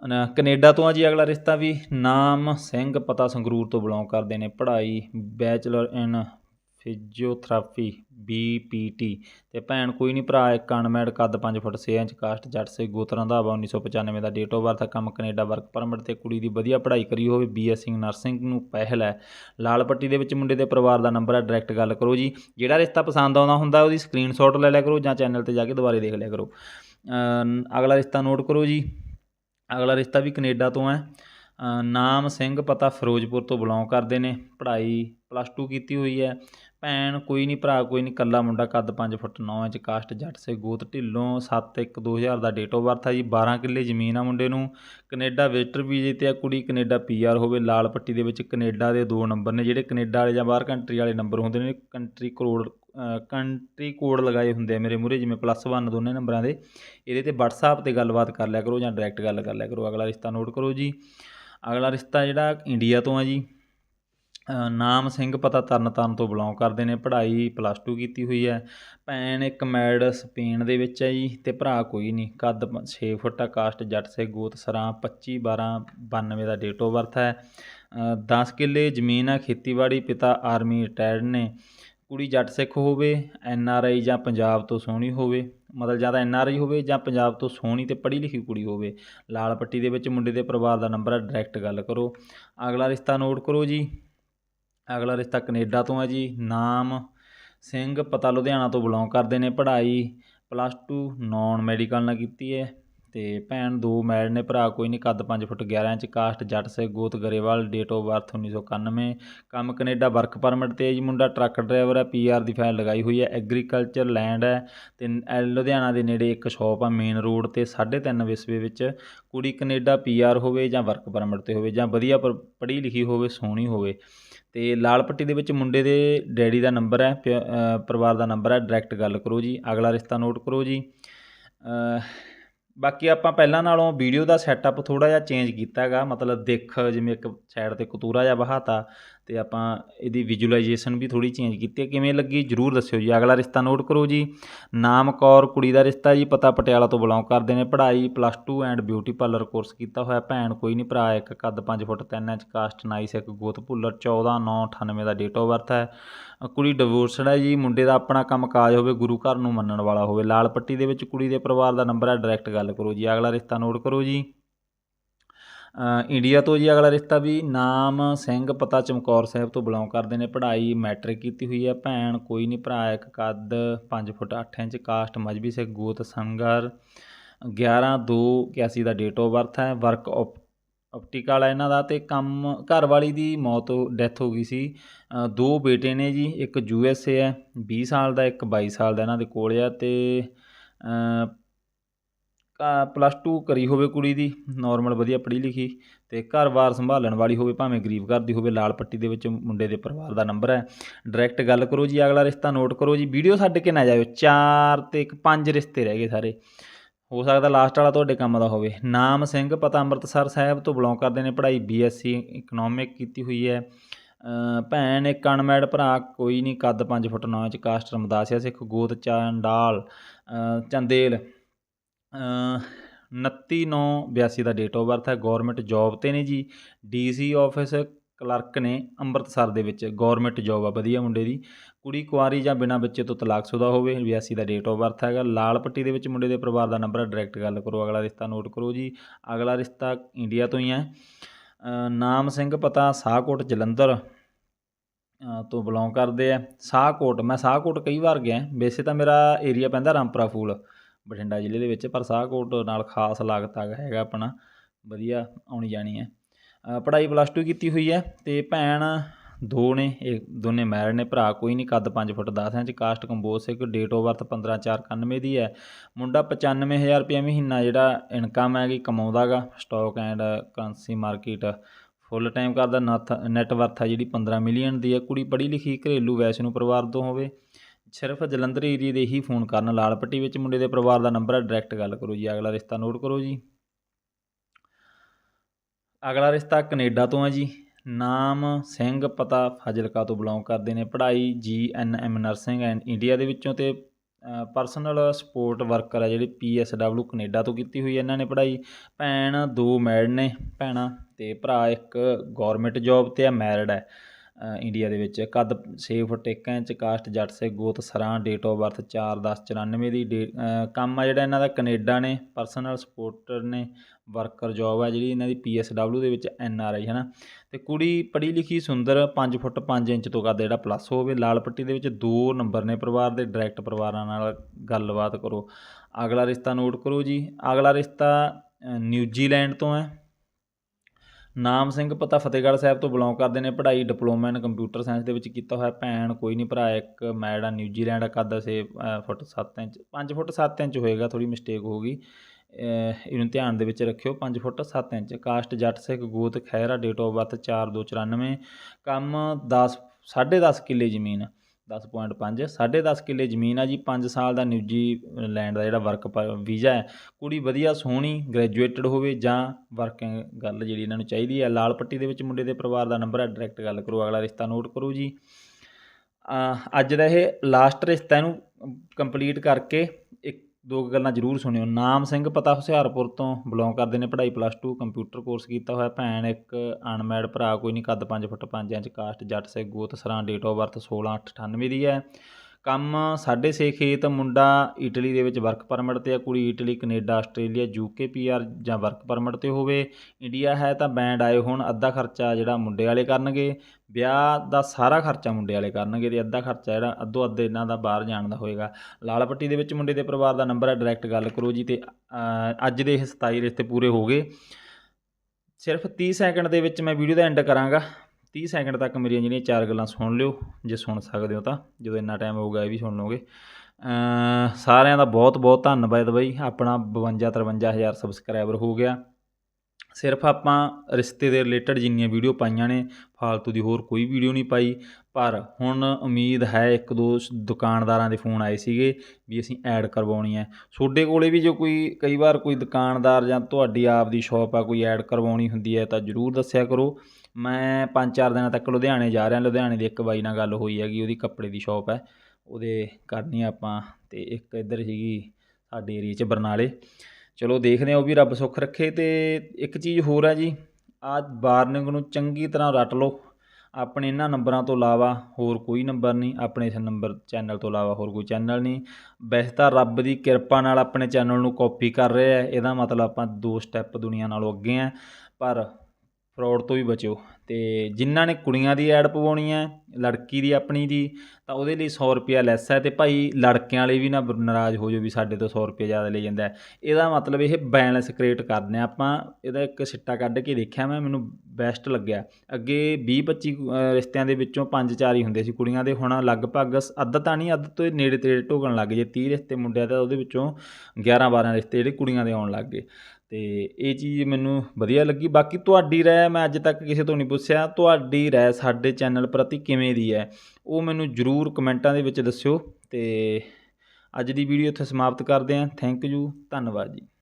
ਅਨ- ਕੈਨੇਡਾ ਤੋਂ ਆ ਜੀ ਅਗਲਾ ਰਿਸ਼ਤਾ ਵੀ। ਨਾਮ ਸਿੰਘ ਪਤਾ ਸੰਗਰੂਰ ਤੋਂ ਬਿਲੋਂਗ ਕਰਦੇ ਨੇ। ਪੜ੍ਹਾਈ ਬੈਚਲਰ ਇਨ ਫਿਜ਼ੀਓਥੈਰੇਪੀ ਟੀ ਤੇ ਭੈਣ, ਕੋਈ ਨਹੀਂ ਭਰਾ, ਇੱਕ ਅਨਮੈਡ ਕੱਦ 5 ਫੁੱਟ 6 ਇੰਚ, ਕਾਸਟ ਜੱਟ ਸੇ ਗੋਤ ਰੰਧਾਵਾ 1995 ਦਾ ਡੇਟ ਆਫ ਬਰਥ ਕੰਮ ਕੈਨੇਡਾ ਵਰਕ ਪਰਮਿਟ ਤੇ ਕੁੜੀ ਦੀ ਵਧੀਆ ਪੜ੍ਹਾਈ ਕਰੀ ਹੋਵੇ ਬੀਐਸਸੀ ਨਰਸਿੰਗ ਨੂੰ ਪਹਿਲ ਹੈ। ਲਾਲ ਪੱਟੀ ਦੇ ਵਿੱਚ ਮੁੰਡੇ ਦੇ ਪਰਿਵਾਰ ਦਾ ਨੰਬਰ ਹੈ ਡਾਇਰੈਕਟ ਗੱਲ ਕਰੋ ਜੀ। ਜਿਹੜਾ ਰਿਸ਼ਤਾ ਪਸੰਦ ਆਉਂਦਾ ਹੁੰਦਾ, ਉਹਦੀ ਸਕਰੀਨਸ਼ਾਟ ਲੈ ਲਿਆ ਕਰੋ, ਜਾਂ ਚੈਨਲ ਤੇ ਜਾ ਕੇ ਦੁਬਾਰੇ ਦੇਖ ਲਿਆ ਕਰੋ। ਅਗਲਾ ਰਿਸ਼ਤਾ ਨੋਟ ਕਰੋ ਜੀ। ਅਗਲਾ ਰਿਸ਼ਤਾ ਵੀ ਕੈਨੇਡਾ ਤੋਂ ਹੈ। ਨਾਮ ਸਿੰਘ ਪਤਾ ਫਿਰੋਜ਼ਪੁਰ ਤੋਂ ਬਿਲੋਂਗ ਕਰਦੇ ਨੇ। ਪੜ੍ਹਾਈ ਪਲੱਸ 2 ਕੀਤੀ ਹੋਈ ਹੈ। ਭੈਣ, ਕੋਈ ਨਹੀਂ ਭਰਾ, ਕੋਈ ਨਹੀਂ ਕੱਲਾ ਮੁੰਡਾ, ਕੱਦ 5 ਫੁੱਟ 9 ਇੰਚ ਕਾਸਟ ਜੱਟ ਸੇ ਗੋਤ ਢਿੱਲੋਂ 7 1 2000 ਦਾ ਡੇਟ ਆਫ ਬਰਥ ਹੈ ਜੀ 12 ਕਿੱਲੇ ਜ਼ਮੀਨ ਆ ਮੁੰਡੇ ਨੂੰ। ਕੈਨੇਡਾ ਵੇਟਰ ਵੀਜ਼ੇ ਤੇ ਆ ਕੁੜੀ, ਕੈਨੇਡਾ ਪੀਆਰ ਹੋਵੇ, ਲਾਲ ਪੱਟੀ ਦੇ ਵਿੱਚ ਕੈਨੇਡਾ ਦੇ ਦੋ ਨੰਬਰ ਨੇ, ਜਿਹੜੇ ਕੈਨੇਡਾ ਵਾਲੇ ਜਾਂ ਬਾਹਰ ਕੰਟਰੀ ਵਾਲੇ ਨੰਬਰ ਹੁੰਦੇ ਨੇ ਕੰਟਰੀ ਕੋਡ ਕੰਟਰੀ ਕੋਡ ਲਗਾਏ ਹੁੰਦੇ ਆ ਮੇਰੇ ਮੂਹਰੇ, ਜਿਵੇਂ ਪਲੱਸ 1 ਦੋਨੇ ਨੰਬਰਾਂ ਦੇ। ਇਹਦੇ ਤੇ WhatsApp ਤੇ ਗੱਲਬਾਤ ਕਰ ਲਿਆ ਕਰੋ ਜਾਂ ਡਾਇਰੈਕਟ ਗੱਲ ਕਰ ਲਿਆ ਕਰੋ। ਅਗਲਾ ਰਿਸ਼ਤਾ ਨੋਟ ਕਰੋ ਜੀ। ਅਗਲਾ ਰਿਸ਼ਤਾ ਜਿਹੜਾ ਇੰਡੀਆ ਤੋਂ ਆ ਜੀ। ਨਾਮ ਸਿੰਘ ਪਤਾ ਤਰਨ ਤਾਰਨ ਤੋਂ ਬਿਲੋਂਗ ਕਰਦੇ ਨੇ, ਪੜ੍ਹਾਈ ਪਲੱਸ 2 ਕੀਤੀ ਹੋਈ ਹੈ। ਭੈਣ ਇੱਕ ਮੈਡ ਸਪੇਨ ਦੇ ਵਿੱਚ ਹੈ ਜੀ ਤੇ ਭਰਾ ਕੋਈ ਨਹੀਂ। ਕੱਦ 6 ਫੁੱਟ ਆ ਕਾਸਟ ਜੱਟ ਸੇ ਗੋਤ ਸਰਾਂ 25 12 92 ਦਾ ਡੇਟ ਆਫ ਬਰਥ ਹੈ। 10 ਕਿੱਲੇ ਜ਼ਮੀਨ ਆ ਖੇਤੀਬਾੜੀ ਪਿਤਾ ਆਰਮੀ ਰਿਟਾਇਰਡ ਨੇ। ਕੁੜੀ ਜੱਟ ਸਿੱਖ ਹੋਵੇ ਐਨ ਆਰ ਆਈ ਜਾਂ ਪੰਜਾਬ ਤੋਂ ਸੋਹਣੀ ਹੋਵੇ, ਮਤਲਬ ਜਾਂ ਤਾਂ ਐਨ ਆਰ ਆਈ ਹੋਵੇ ਜਾਂ ਪੰਜਾਬ ਤੋਂ ਸੋਹਣੀ ਤੇ ਪੜ੍ਹੀ ਲਿਖੀ ਕੁੜੀ ਹੋਵੇ, ਲਾਲ ਪੱਟੀ ਦੇ ਵਿੱਚ ਮੁੰਡੇ ਦੇ ਪਰਿਵਾਰ ਦਾ ਨੰਬਰ ਹੈ ਡਾਇਰੈਕਟ ਗੱਲ ਕਰੋ। ਅਗਲਾ ਰਿਸ਼ਤਾ ਨੋਟ ਕਰੋ ਜੀ। ਅਗਲਾ ਰਿਸ਼ਤਾ ਕੈਨੇਡਾ ਤੋਂ ਹੈ ਜੀ। ਨਾਮ ਸਿੰਘ, ਪਤਾ ਲੁਧਿਆਣਾ ਤੋਂ ਬਿਲੋਂਗ ਕਰਦੇ ਨੇ। ਪੜ੍ਹਾਈ ਪਲੱਸ 2 ਨੌਨ ਮੈਡੀਕਲ ਨਾਲ ਕੀਤੀ ਹੈ ਤੇ ਭੈਣ ਦੋ ਮੈਡ ਨੇ, ਭਰਾ ਕੋਈ ਨਹੀਂ। ਕੱਦ 5 ਫੁੱਟ 11 ਇੰਚ, ਕਾਸਟ ਜੱਟ ਸੇ ਗੋਤ ਗਰੇਵਾਲ ਡੇਟ ਆਫ ਬਰਥ 1991 ਕੰਮ ਕੈਨੇਡਾ ਵਰਕ ਪਰਮਿਟ ਤੇ ਜੀ ਮੁੰਡਾ। ਟਰੱਕ ਡਰਾਈਵਰ ਹੈ ਪੀਆਰ ਦੀ ਫਾਈਲ ਲਗਾਈ ਹੋਈ ਹੈ। ਐਗਰੀਕਲਚਰ ਲੈਂਡ ਹੈ ਤੇ ਐ- ਲੁਧਿਆਣਾ ਦੇ ਨੇੜੇ ਇੱਕ ਸ਼ਾਪ ਆ ਮੇਨ ਰੋਡ ਤੇ। 3.5 ਵਿਸਵੇ ਵਿੱਚ ਕੁੜੀ ਕੈਨੇਡਾ ਪੀਆਰ ਹੋਵੇ ਜਾਂ ਵਰਕ ਪਰਮਿਟ ਤੇ ਹੋਵੇ ਜਾਂ ਵਧੀਆ ਪਰ- ਪੜ੍ਹੀ ਲਿਖੀ ਹੋਵੇ, ਸੋਹਣੀ ਹੋਵੇ। ਅਤੇ ਲਾਲ ਪੱਟੀ ਦੇ ਵਿੱਚ ਮੁੰਡੇ ਦੇ ਡੈਡੀ ਦਾ ਨੰਬਰ ਹੈ ਪਿ- ਪਰਿਵਾਰ ਦਾ ਨੰਬਰ ਹੈ, ਡਾਇਰੈਕਟ ਗੱਲ ਕਰੋ ਜੀ, ਅਗਲਾ ਰਿਸ਼ਤਾ ਨੋਟ ਕਰੋ ਜੀ। ਬਾਕੀ ਆਪਾਂ ਪਹਿਲਾਂ ਨਾਲੋਂ ਵੀਡੀਓ ਦਾ ਸੈਟਅਪ ਥੋੜਾ ਜਿਹਾ ਚੇਂਜ ਕੀਤਾ ਹੈਗਾ ਮਤਲਬ ਦਿੱਖ ਜਿਵੇਂ ਇੱਕ ਸਾਈਡ ਤੇ ਕਤੂਰਾ ਜਿਹਾ ਬਹਾਤਾ ਤੇ ਆਪਾਂ ਇਹਦੀ ਵਿਜ਼ੂਅਲਾਈਜੇਸ਼ਨ ਵੀ ਥੋੜੀ ਚੇਂਜ ਕੀਤੀ ਹੈ। ਕਿਵੇਂ ਲੱਗੀ? ਜਰੂਰ ਦੱਸਿਓ ਜੀ। ਅਗਲਾ ਰਿਸ਼ਤਾ ਨੋਟ ਕਰੋ ਜੀ। ਨਾਮ, ਕੌਰ, ਕੁੜੀ ਦਾ ਰਿਸ਼ਤਾ ਜੀ। ਪਤਾ ਪਟਿਆਲਾ ਤੋਂ ਬਿਲੋਂਗ ਕਰਦੇ ਨੇ। ਪੜ੍ਹਾਈ plus 2 and beauty parlour course ਕੀਤਾ ਹੋਇਆ। ਭੈਣ ਕੋਈ ਨਹੀਂ, ਭਰਾ ਇੱਕ, ਕੱਦ 5 ਫੁੱਟ 3 ਇੰਚ, ਕਾਸਟ ਨਾਈਸ ਇੱਕ, ਗੋਤ ਭੁੱਲਰ 14 9 98 ਦਾ ਡੇਟ ਆਫ ਬਰਥ ਹੈ। ਕੁੜੀ ਡਿਵੋਰਸਡ ਹੈ ਜੀ। ਮੁੰਡੇ ਦਾ ਆਪਣਾ ਕੰਮ ਕਾਜ ਹੋਵੇ, ਗੁਰੂ ਘਰ ਨੂੰ ਮੰਨਣ ਵਾਲਾ ਹੋਵੇ। ਲਾਲ ਪੱਟੀ ਦੇ ਵਿੱਚ ਕੁੜੀ ਦੇ ਪਰਿਵਾਰ ਦਾ ਨੰਬਰ ਹੈ। ਡਾਇਰੈਕਟ ਗੱਲ ਕਰੋ ਜੀ। ਅਗਲਾ ਰਿਸ਼ਤਾ ਨੋਟ ਕਰੋ ਜੀ। ਇੰਡੀਆ ਤੋਂ ਜੀ ਅਗਲਾ ਰਿਸ਼ਤਾ ਵੀ ਨਾਮ, ਸਿੰਘ, ਪਤਾ ਚਮਕੌਰ ਸਾਹਿਬ ਤੋਂ ਬਿਲੋਂਗ ਕਰਦੇ ਨੇ। ਪੜ੍ਹਾਈ ਮੈਟ੍ਰਿਕ ਕੀਤੀ ਹੋਈ ਹੈ ਭੈਣ ਕੋਈ ਨਹੀਂ ਭਰਾ ਇੱਕ ਕੱਦ 5 foot 8 inch, caste Mazhabi Sikh ਗੋਤ ਸੰਗਰ। 11 2 81 ਦਾ ਡੇਟ ਆਫ ਬਰਥ ਹੈ। ਵਰਕ ਆਪਟੀਕਲ ਹੈ ਇਹਨਾਂ ਦਾ ਤੇ ਕੰਮ, ਘਰ ਵਾਲੀ ਦੀ ਮੌਤ ਡੈਥ ਹੋ ਗਈ ਸੀ। ਦੋ ਬੇਟੇ ਨੇ ਜੀ, ਇੱਕ ਯੂ ਐਸ ਏ ਹੈ। 20 ਸਾਲ ਦਾ, ਇੱਕ 22 ਸਾਲ ਦਾ ਇਹਨਾਂ ਦੇ ਕੋਲ ਆ ਤੇ ਪਲੱਸ 2 ਕਰੀ ਹੋਵੇ ਕੁੜੀ ਦੀ ਨਾਰਮਲ ਵਧੀਆ ਪੜ੍ਹੀ ਲਿਖੀ ਤੇ ਘਰ-ਬਾਰ ਸੰਭਾਲਣ ਵਾਲੀ ਹੋਵੇ, ਭਾਵੇਂ ਗਰੀਬ ਘਰ ਦੀ ਹੋਵੇ, ਲਾਲ ਪੱਟੀ ਦੇ ਵਿੱਚ ਮੁੰਡੇ ਦੇ ਪਰਿਵਾਰ ਦਾ ਨੰਬਰ ਹੈ। ਡਾਇਰੈਕਟ ਗੱਲ ਕਰੋ ਜੀ, ਅਗਲਾ ਰਿਸ਼ਤਾ ਨੋਟ ਕਰੋ ਜੀ ਵੀਡੀਓ ਛੱਡ ਕੇ ਨਾ ਜਾਇਓ, ਚਾਰ ਤੇ ਇੱਕ ਪੰਜ ਰਿਸ਼ਤੇ ਰਹਿ ਗਏ ਸਾਰੇ। ਹੋ ਸਕਦਾ ਲਾਸਟ ਵਾਲਾ ਤੁਹਾਡੇ ਕੰਮ ਦਾ ਹੋਵੇ। ਨਾਮ ਸਿੰਘ, ਪਤਾ ਅੰਮ੍ਰਿਤਸਰ ਸਾਹਿਬ ਤੋਂ ਬਿਲੋਂਗ ਕਰਦੇ ਨੇ, ਪੜ੍ਹਾਈ ਬੀਐਸਸੀ ਇਕਨੋਮਿਕ ਕੀਤੀ ਹੋਈ ਹੈ। ਭੈਣ ਇੱਕ ਅਨਮੈਡ ਭਰਾ, ਕੋਈ ਨਹੀਂ ਕੱਦ 5 ਫੁੱਟ 9 ਇੰਚ ਕਾਸਟ ਰਮਦਾਸਿਆ ਸਿੱਖ, ਗੋਤ ਚੰਦੇਲ। ਉਨੱਤੀ ਨੌ ਬਿਆਸੀ ਦਾ ਡੇਟ ਆਫ ਬਰਥ ਹੈ ਗਵਰਨਮੈਂਟ ਜੌਬ ਤੇ ਨੇ ਜੀ। ਡੀਸੀ ਆਫਿਸ ਕਲਰਕ ਨੇ ਅੰਮ੍ਰਿਤਸਰ ਦੇ ਵਿੱਚ ਗਵਰਨਮੈਂਟ ਜੌਬ ਆ, ਵਧੀਆ ਮੁੰਡੇ ਦੀ। ਕੁੜੀ ਕੁਆਰੀ ਜਾਂ ਬਿਨਾਂ ਬੱਚੇ ਤੋਂ ਤਲਾਕਸ਼ੁਦਾ ਹੋਵੇ 82 ਦਾ ਡੇਟ ਆਫ ਬਰਥ ਹੈਗਾ। ਲਾਲ ਪੱਟੀ ਦੇ ਵਿੱਚ ਮੁੰਡੇ ਦੇ ਪਰਿਵਾਰ ਦਾ ਨੰਬਰ ਹੈ ਡਾਇਰੈਕਟ ਗੱਲ ਕਰੋ, ਅਗਲਾ ਰਿਸ਼ਤਾ ਨੋਟ ਕਰੋ ਜੀ। ਅਗਲਾ ਰਿਸ਼ਤਾ ਇੰਡੀਆ ਤੋਂ ਹੀ ਹੈ। ਨਾਮ ਸਿੰਘ ਪਤਾ, ਸਾਹਕੋਟ ਜਲੰਧਰ ਤੋਂ ਬਿਲੋਂਗ ਕਰਦੇ ਆ। ਸਾਹਕੋਟ, ਮੈਂ ਸਾਹਕੋਟ ਕਈ ਵਾਰ ਗਿਆ, ਵੈਸੇ ਤਾਂ ਮੇਰਾ ਏਰੀਆ ਪੈਂਦਾ ਰਾਮਪੁਰਾ ਫੂਲ। ਬਠਿੰਡਾ ਜ਼ਿਲ੍ਹੇ ਦੇ ਵਿੱਚ, ਪਰ ਸਾਹਕੋਟ ਨਾਲ ਖਾਸ ਲਾਗਤ ਹੈਗਾ ਆਪਣਾ, ਵਧੀਆ ਆਉਣੀ ਜਾਣੀ ਹੈ। ਪੜ੍ਹਾਈ ਪਲੱਸ 2 ਕੀਤੀ ਹੋਈ ਹੈ ਤੇ ਭੈਣ ਦੋ ਨੇ, ਇਹ ਦੋਨੇ ਮੈਰਿਡ ਨੇ, ਭਰਾ ਕੋਈ ਨਹੀਂ, ਕੱਦ 5 foot 10 inch caste Kamboj Sikh date of birth 15/4/91 ਦੀ ਹੈ। ਮੁੰਡਾ 95000 ਰੁਪਏ ਮਹੀਨਾ ਜਿਹੜਾ ਇਨਕਮ ਹੈਗੀ ਕਮਾਉਂਦਾਗਾ stock and currency market full time ਕਰਦਾ ਨੱਥ ਨੈਟ ਵਰਥ ਹੈ ਜਿਹੜੀ 15 ਮਿਲੀਅਨ ਦੀ ਹੈ। ਕੁੜੀ ਪੜ੍ਹੀ ਲਿਖੀ, ਘਰੇਲੂ ਵੈਸ਼ਨੂੰ ਪਰਿਵਾਰ ਤੋਂ ਹੋਵੇ। ਸਿਰਫ ਜਲੰਧਰ ਏਰੀਏ ਦੇ ਹੀ ਫੋਨ ਕਰਨ ਲਾਲ ਪੱਟੀ ਵਿੱਚ ਮੁੰਡੇ ਦੇ ਪਰਿਵਾਰ ਦਾ ਨੰਬਰ ਹੈ ਡਾਇਰੈਕਟ ਗੱਲ ਕਰੋ ਜੀ, ਅਗਲਾ ਰਿਸ਼ਤਾ ਨੋਟ ਕਰੋ ਜੀ। ਅਗਲਾ ਰਿਸ਼ਤਾ ਕੈਨੇਡਾ ਤੋਂ ਹੈ ਜੀ। ਨਾਮ ਸਿੰਘ ਪਤਾ ਫਾਜ਼ਿਲਕਾ ਤੋਂ ਬਿਲੋਂਗ ਕਰਦੇ ਨੇ। ਪੜ੍ਹਾਈ G N M nursing and India ਦੇ ਵਿੱਚੋਂ ਤੇ ਪਰਸਨਲ ਸਪੋਰਟ ਵਰਕਰ ਹੈ ਜਿਹੜੀ ਪੀ ਐਸ ਡਬਲਯੂ ਕੈਨੇਡਾ ਤੋਂ ਕੀਤੀ ਹੋਈ ਹੈ ਇਹਨਾਂ ਨੇ ਪੜ੍ਹਾਈ। ਭੈਣ ਦੋ ਮੈਡ ਨੇ, ਭੈਣਾਂ ਤੇ ਭਰਾ ਇੱਕ ਗਵਰਨਮੈਂਟ ਜੌਬ ਤੇ ਆ ਮੈਰਿਡ ਹੈ ਇੰਡੀਆ ਦੇ ਵਿੱਚ। ਕੱਦ 6 ਫੁੱਟ 1 ਇੰਚ ਕਾਸਟ ਜੱਟ ਸੇ ਗੋਤ ਸਰਾਂ ਡੇਟ ਆਫ ਬਰਥ 4/10/94 ਦੀ ਡੇ ਕੰਮ ਆ ਜਿਹੜਾ ਇਹਨਾਂ ਦਾ, ਕੈਨੇਡਾ ਨੇ ਪਰਸਨਲ ਸਪੋਰਟਰ ਨੇ ਵਰਕਰ ਜੌਬ ਆ ਜਿਹੜੀ ਇਹਨਾਂ ਦੀ ਪੀਐਸਡਬਲਿਊ ਦੇ ਵਿੱਚ ਐਨ ਆਰ ਆਈ ਹੈ ਨਾ ਤੇ ਕੁੜੀ ਪੜ੍ਹੀ ਲਿਖੀ ਸੁੰਦਰ 5 ਫੁੱਟ 5 ਇੰਚ ਤੋਂ ਕੱਦ ਜਿਹੜਾ ਪਲੱਸ ਹੋਵੇ, ਲਾਲ ਪੱਟੀ ਦੇ ਵਿੱਚ ਦੋ ਨੰਬਰ ਨੇ ਪਰਿਵਾਰ ਦੇ ਡਾਇਰੈਕਟ ਪਰਿਵਾਰਾਂ ਨਾਲ ਗੱਲਬਾਤ ਕਰੋ। ਅਗਲਾ ਰਿਸ਼ਤਾ ਨੋਟ ਕਰੋ ਜੀ। ਅਗਲਾ ਰਿਸ਼ਤਾ ਨਿਊਜ਼ੀਲੈਂਡ ਤੋਂ ਹੈ। ਨਾਮ ਸਿੰਘ ਪਤਾ ਫਤਿਹਗੜ੍ਹ ਸਾਹਿਬ ਤੋਂ ਬਿਲੋਂਗ ਕਰਦੇ ਨੇ, ਪੜ੍ਹਾਈ ਡਿਪਲੋਮਾ ਇਨ ਕੰਪਿਊਟਰ ਸਾਇੰਸ ਦੇ ਵਿੱਚ ਕੀਤਾ ਹੋਇਆ ਭੈਣ, ਕੋਈ ਨਹੀਂ ਭਰਾ, ਇੱਕ ਮੈਡ ਆ ਨਿਊਜ਼ੀਲੈਂਡ ਕੱਦ ਸੇ ਫੁੱਟ 7 ਇੰਚ 5 ਫੁੱਟ 7 ਇੰਚ ਹੋਏਗਾ ਥੋੜੀ ਮਿਸਟੇਕ ਹੋ ਗਈ। ਇਹਨੂੰ ਧਿਆਨ ਦੇ ਵਿੱਚ ਰੱਖਿਓ 5 ਫੁੱਟ 7 ਇੰਚ। ਕਾਸਟ ਜੱਟ ਸਿੱਖ ਗੋਤ ਖੈਰਾ ਡੇਟ ਆਫ ਬਰਥ 4294 ਕੰਮ 10 10.5 ਕਿੱਲੇ ਜ਼ਮੀਨ। 10.5 10.5 ਕਿੱਲੇ ਜ਼ਮੀਨ ਆ ਜੀ 5 ਸਾਲ ਦਾ ਨਿਊਜੀ ਲੈਂਡ ਦਾ ਜਿਹੜਾ ਵਰਕ ਵੀਜ਼ਾ ਹੈ। ਕੁੜੀ ਵਧੀਆ, ਸੋਹਣੀ, ਗ੍ਰੈਜੂਏਟਡ ਹੋਵੇ ਜਾਂ ਵਰਕਿੰਗ ਗੱਲ ਜਿਹੜੀ ਇਹਨਾਂ ਨੂੰ ਚਾਹੀਦੀ ਹੈ। ਲਾਲ ਪੱਟੀ ਦੇ ਵਿੱਚ ਮੁੰਡੇ ਦੇ ਪਰਿਵਾਰ ਦਾ ਨੰਬਰ ਹੈ, ਡਾਇਰੈਕਟ ਗੱਲ ਕਰੋ, ਅਗਲਾ ਰਿਸ਼ਤਾ ਨੋਟ ਕਰੋ ਜੀ। ਅੱਜ ਦਾ ਇਹ ਲਾਸਟ ਰਿਸ਼ਤਾ ਇਹਨੂੰ ਕੰਪਲੀਟ ਕਰਕੇ ਦੋ ਕੁ ਗੱਲਾਂ ਜ਼ਰੂਰ ਸੁਣਿਓ। ਨਾਮ ਸਿੰਘ ਪਤਾ ਹੁਸ਼ਿਆਰਪੁਰ ਤੋਂ ਬਿਲੋਂਗ ਕਰਦੇ ਨੇ ਪੜ੍ਹਾਈ ਪਲੱਸ 2 ਕੰਪਿਊਟਰ ਕੋਰਸ ਕੀਤਾ ਹੋਇਆ ਭੈਣ ਇੱਕ ਅਨਮੈਡ ਭਰਾ ਕੋਈ ਨਹੀਂ ਕੱਦ 5 ਫੁੱਟ 5 ਇੰਚ ਕਾਸਟ ਜੱਟ ਸੇ ਗੋਤ ਸਰਾਂ ਡੇਟ ਆਫ ਬਰਥ 16/8/98 ਦੀ ਹੈ। ਕੰਮ ਸਾਢੇ ਛੇ ਖੇਤ ਮੁੰਡਾ ਇਟਲੀ ਦੇ ਵਿੱਚ ਵਰਕ ਪਰਮਿਟ ਤੇ ਆ, ਕੁੜੀ Italy, Canada, Australia UK PR ਜਾਂ ਵਰਕ ਪਰਮਿਟ ਤੇ ਹੋਵੇ। ਇੰਡੀਆ ਹੈ ਤਾਂ ਬੈਂਡ ਆਏ ਹੋਣ, ਅੱਧਾ ਖਰਚਾ ਜਿਹੜਾ ਮੁੰਡੇ ਵਾਲੇ ਕਰਨਗੇ। ਵਿਆਹ ਦਾ ਸਾਰਾ ਖਰਚਾ ਮੁੰਡੇ ਵਾਲੇ ਕਰਨਗੇ ਤੇ ਅੱਧਾ ਖਰਚਾ ਜਿਹੜਾ ਅੱਧੋ ਅੱਧ ਇਹਨਾਂ ਦਾ ਬਾਹਰ ਜਾਣ ਦਾ ਹੋਏਗਾ। ਲਾਲ ਪੱਟੀ ਦੇ ਵਿੱਚ ਮੁੰਡੇ ਦੇ ਪਰਿਵਾਰ ਦਾ ਨੰਬਰ ਹੈ ਡਾਇਰੈਕਟ ਗੱਲ ਕਰੋ ਜੀ ਤੇ ਅੱਜ ਦੇ ਇਹ 27 ਰਿਸ਼ਤੇ ਪੂਰੇ ਹੋ ਗਏ। ਸਿਰਫ 30 ਸੈਕਿੰਡ ਦੇ ਵਿੱਚ ਮੈਂ ਵੀਡੀਓ ਦਾ ਐਂਡ ਕਰਾਂਗਾ। 30 ਸੈਕਿੰਡ ਤੱਕ ਮੇਰੀਆਂ ਜਿਹੜੀਆਂ ਚਾਰ ਗੱਲਾਂ ਸੁਣ ਲਿਓ, ਜੇ ਸੁਣ ਸਕਦੇ ਹੋ ਤਾਂ, ਜਦੋਂ ਇੰਨਾ ਟਾਈਮ ਹੋਊਗਾ ਇਹ ਵੀ ਸੁਣ ਲਓਗੇ। ਸਾਰਿਆਂ ਦਾ ਬਹੁਤ ਬਹੁਤ ਧੰਨਵਾਦ ਬਈ, ਆਪਣਾ 52 53000 ਸਬਸਕ੍ਰਾਈਬਰ ਹੋ ਗਿਆ। ਸਿਰਫ ਆਪਾਂ ਰਿਸ਼ਤੇ ਦੇ ਰਿਲੇਟਡ ਜਿੰਨੀਆਂ ਵੀਡੀਓ ਪਾਈਆਂ ਨੇ, ਫਾਲਤੂ ਦੀ ਹੋਰ ਕੋਈ ਵੀਡੀਓ ਨਹੀਂ ਪਾਈ। ਪਰ ਹੁਣ ਉਮੀਦ ਹੈ ਇੱਕ ਦੋ ਦੁਕਾਨਦਾਰਾਂ ਦੇ ਫੋਨ ਆਏ ਸੀਗੇ ਵੀ ਅਸੀਂ ਐਡ ਕਰਵਾਉਣੀ ਹੈ। ਤੁਹਾਡੇ ਕੋਲੇ ਵੀ ਜੋ ਕੋਈ, ਕਈ ਵਾਰ ਕੋਈ ਦੁਕਾਨਦਾਰ ਜਾਂ ਤੁਹਾਡੀ ਆਪ ਦੀ ਸ਼ਾਪ ਆ, ਕੋਈ ਐਡ ਕਰਵਾਉਣੀ ਹੁੰਦੀ ਹੈ ਤਾਂ ਜਰੂਰ ਦੱਸਿਆ ਕਰੋ। ਮੈਂ ਪੰਜ ਚਾਰ ਦਿਨਾਂ ਤੱਕ ਲੁਧਿਆਣੇ ਜਾ ਰਿਹਾ, ਲੁਧਿਆਣੇ ਦੇ ਇੱਕ ਬਾਈ ਨਾਲ ਗੱਲ ਹੋਈ ਹੈਗੀ, ਉਹਦੀ ਕੱਪੜੇ ਦੀ ਸ਼ਾਪ ਹੈ। ਉਹਦੇ ਕਰਨੀ ਆਪਾਂ ਤੇ ਇੱਕ ਇੱਧਰ ਸੀਗੀ ਸਾਡੇ ਏਰੀਏ 'ਚ ਬਰਨਾਲੇ। ਚਲੋ ਦੇਖਦੇ ਹਾਂ, ਉਹ ਵੀ ਰੱਬ ਸੁੱਖ ਰੱਖੇ ਤੇ ਇੱਕ ਚੀਜ਼ ਹੋਰ ਹੈ ਜੀ ਆ ਵਾਰਨਿੰਗ ਨੂੰ ਚੰਗੀ ਤਰ੍ਹਾਂ ਰੱਟ ਲਓ। ਆਪਣੇ ਇਹਨਾਂ ਨੰਬਰਾਂ ਤੋਂ ਇਲਾਵਾ ਹੋਰ ਕੋਈ ਨੰਬਰ ਨਹੀਂ, ਆਪਣੇ ਇਸ ਨੰਬਰ ਚੈਨਲ ਤੋਂ ਇਲਾਵਾ ਹੋਰ ਕੋਈ ਚੈਨਲ ਨਹੀਂ। ਵੈਸੇ ਤਾਂ ਰੱਬ ਦੀ ਕਿਰਪਾ ਨਾਲ ਆਪਣੇ ਚੈਨਲ ਨੂੰ ਕਾਪੀ ਕਰ ਰਹੇ ਆ, ਇਹਦਾ ਮਤਲਬ ਆਪਾਂ ਦੋ ਸਟੈਪ ਦੁਨੀਆ ਨਾਲੋਂ ਅੱਗੇ ਆ। ਪਰ ਫਰਾਡ ਤੋਂ ਵੀ ਬਚਿਓ। ਤੇ ਜਿਨ੍ਹਾਂ ਨੇ ਕੁੜੀਆਂ ਦੀ ਐਡ ਪਵਾਉਣੀ ਹੈ, ਲੜਕੀ ਦੀ ਆਪਣੀ ਦੀ, ਤਾਂ ਉਹਦੇ ਲਈ 100 ਰੁਪਿਆ ਲੈਸ ਹੈ ਤੇ ਭਾਈ ਲੜਕਿਆਂ ਵਾਲੇ ਵੀ ਨਾ ਨਾਰਾਜ਼ ਹੋ ਜਾਓ ਵੀ ਸਾਡੇ ਤੋਂ 100 ਰੁਪਏ ਜ਼ਿਆਦਾ ਲੈ ਜਾਂਦਾ ਇਹਦਾ ਮਤਲਬ ਇਹ ਬੈਲੈਂਸ ਕ੍ਰੀਏਟ ਕਰਦੇ ਹਾਂ ਆਪਾਂ। ਇਹਦਾ ਇੱਕ ਸਿੱਟਾ ਕੱਢ ਕੇ ਦੇਖਿਆ ਮੈਂ, ਮੈਨੂੰ ਬੈਸਟ ਲੱਗਿਆ। ਅੱਗੇ 20 25 ਰਿਸ਼ਤਿਆਂ ਦੇ ਵਿੱਚੋਂ 5 4 ਹੀ ਹੁੰਦੇ ਸੀ ਕੁੜੀਆਂ ਦੇ। ਹੁਣ ਲਗਭਗ ਅੱਧ ਤਾਂ ਨਹੀਂ, ਅੱਧ ਤੋਂ ਨੇੜੇ ਤੇੜੇ ਢੋਕਣ ਲੱਗ ਜੇ 30 ਰਿਸ਼ਤੇ ਮੁੰਡਿਆਂ ਦੇ, ਉਹਦੇ ਵਿੱਚੋਂ 11 12 ਰਿਸ਼ਤੇ ਜਿਹੜੇ ਕੁੜੀਆਂ ਦੇ ਆਉਣ ਲੱਗ ਗਏ। ਤੇ ਇਹ ਚੀਜ਼ ਮੈਨੂੰ ਵਧੀਆ ਲੱਗੀ। ਬਾਕੀ ਤੁਹਾਡੀ ਰਾਏ ਮੈਂ ਅੱਜ ਤੱਕ ਕਿਸੇ ਤੋਂ ਨਹੀਂ ਪੁੱਛਿਆ। ਤੁਹਾਡੀ ਰਾਏ ਸਾਡੇ ਚੈਨਲ ਪ੍ਰਤੀ ਕਿਵੇਂ ਦੀ ਹੈ, ਉਹ ਮੈਨੂੰ ਜਰੂਰ ਕਮੈਂਟਾਂ ਦੇ ਵਿੱਚ ਦੱਸਿਓ। ਤੇ ਅੱਜ ਦੀ ਵੀਡੀਓ ਇੱਥੇ ਸਮਾਪਤ ਕਰਦੇ ਹਾਂ। Thank you. ਧੰਨਵਾਦ ਜੀ।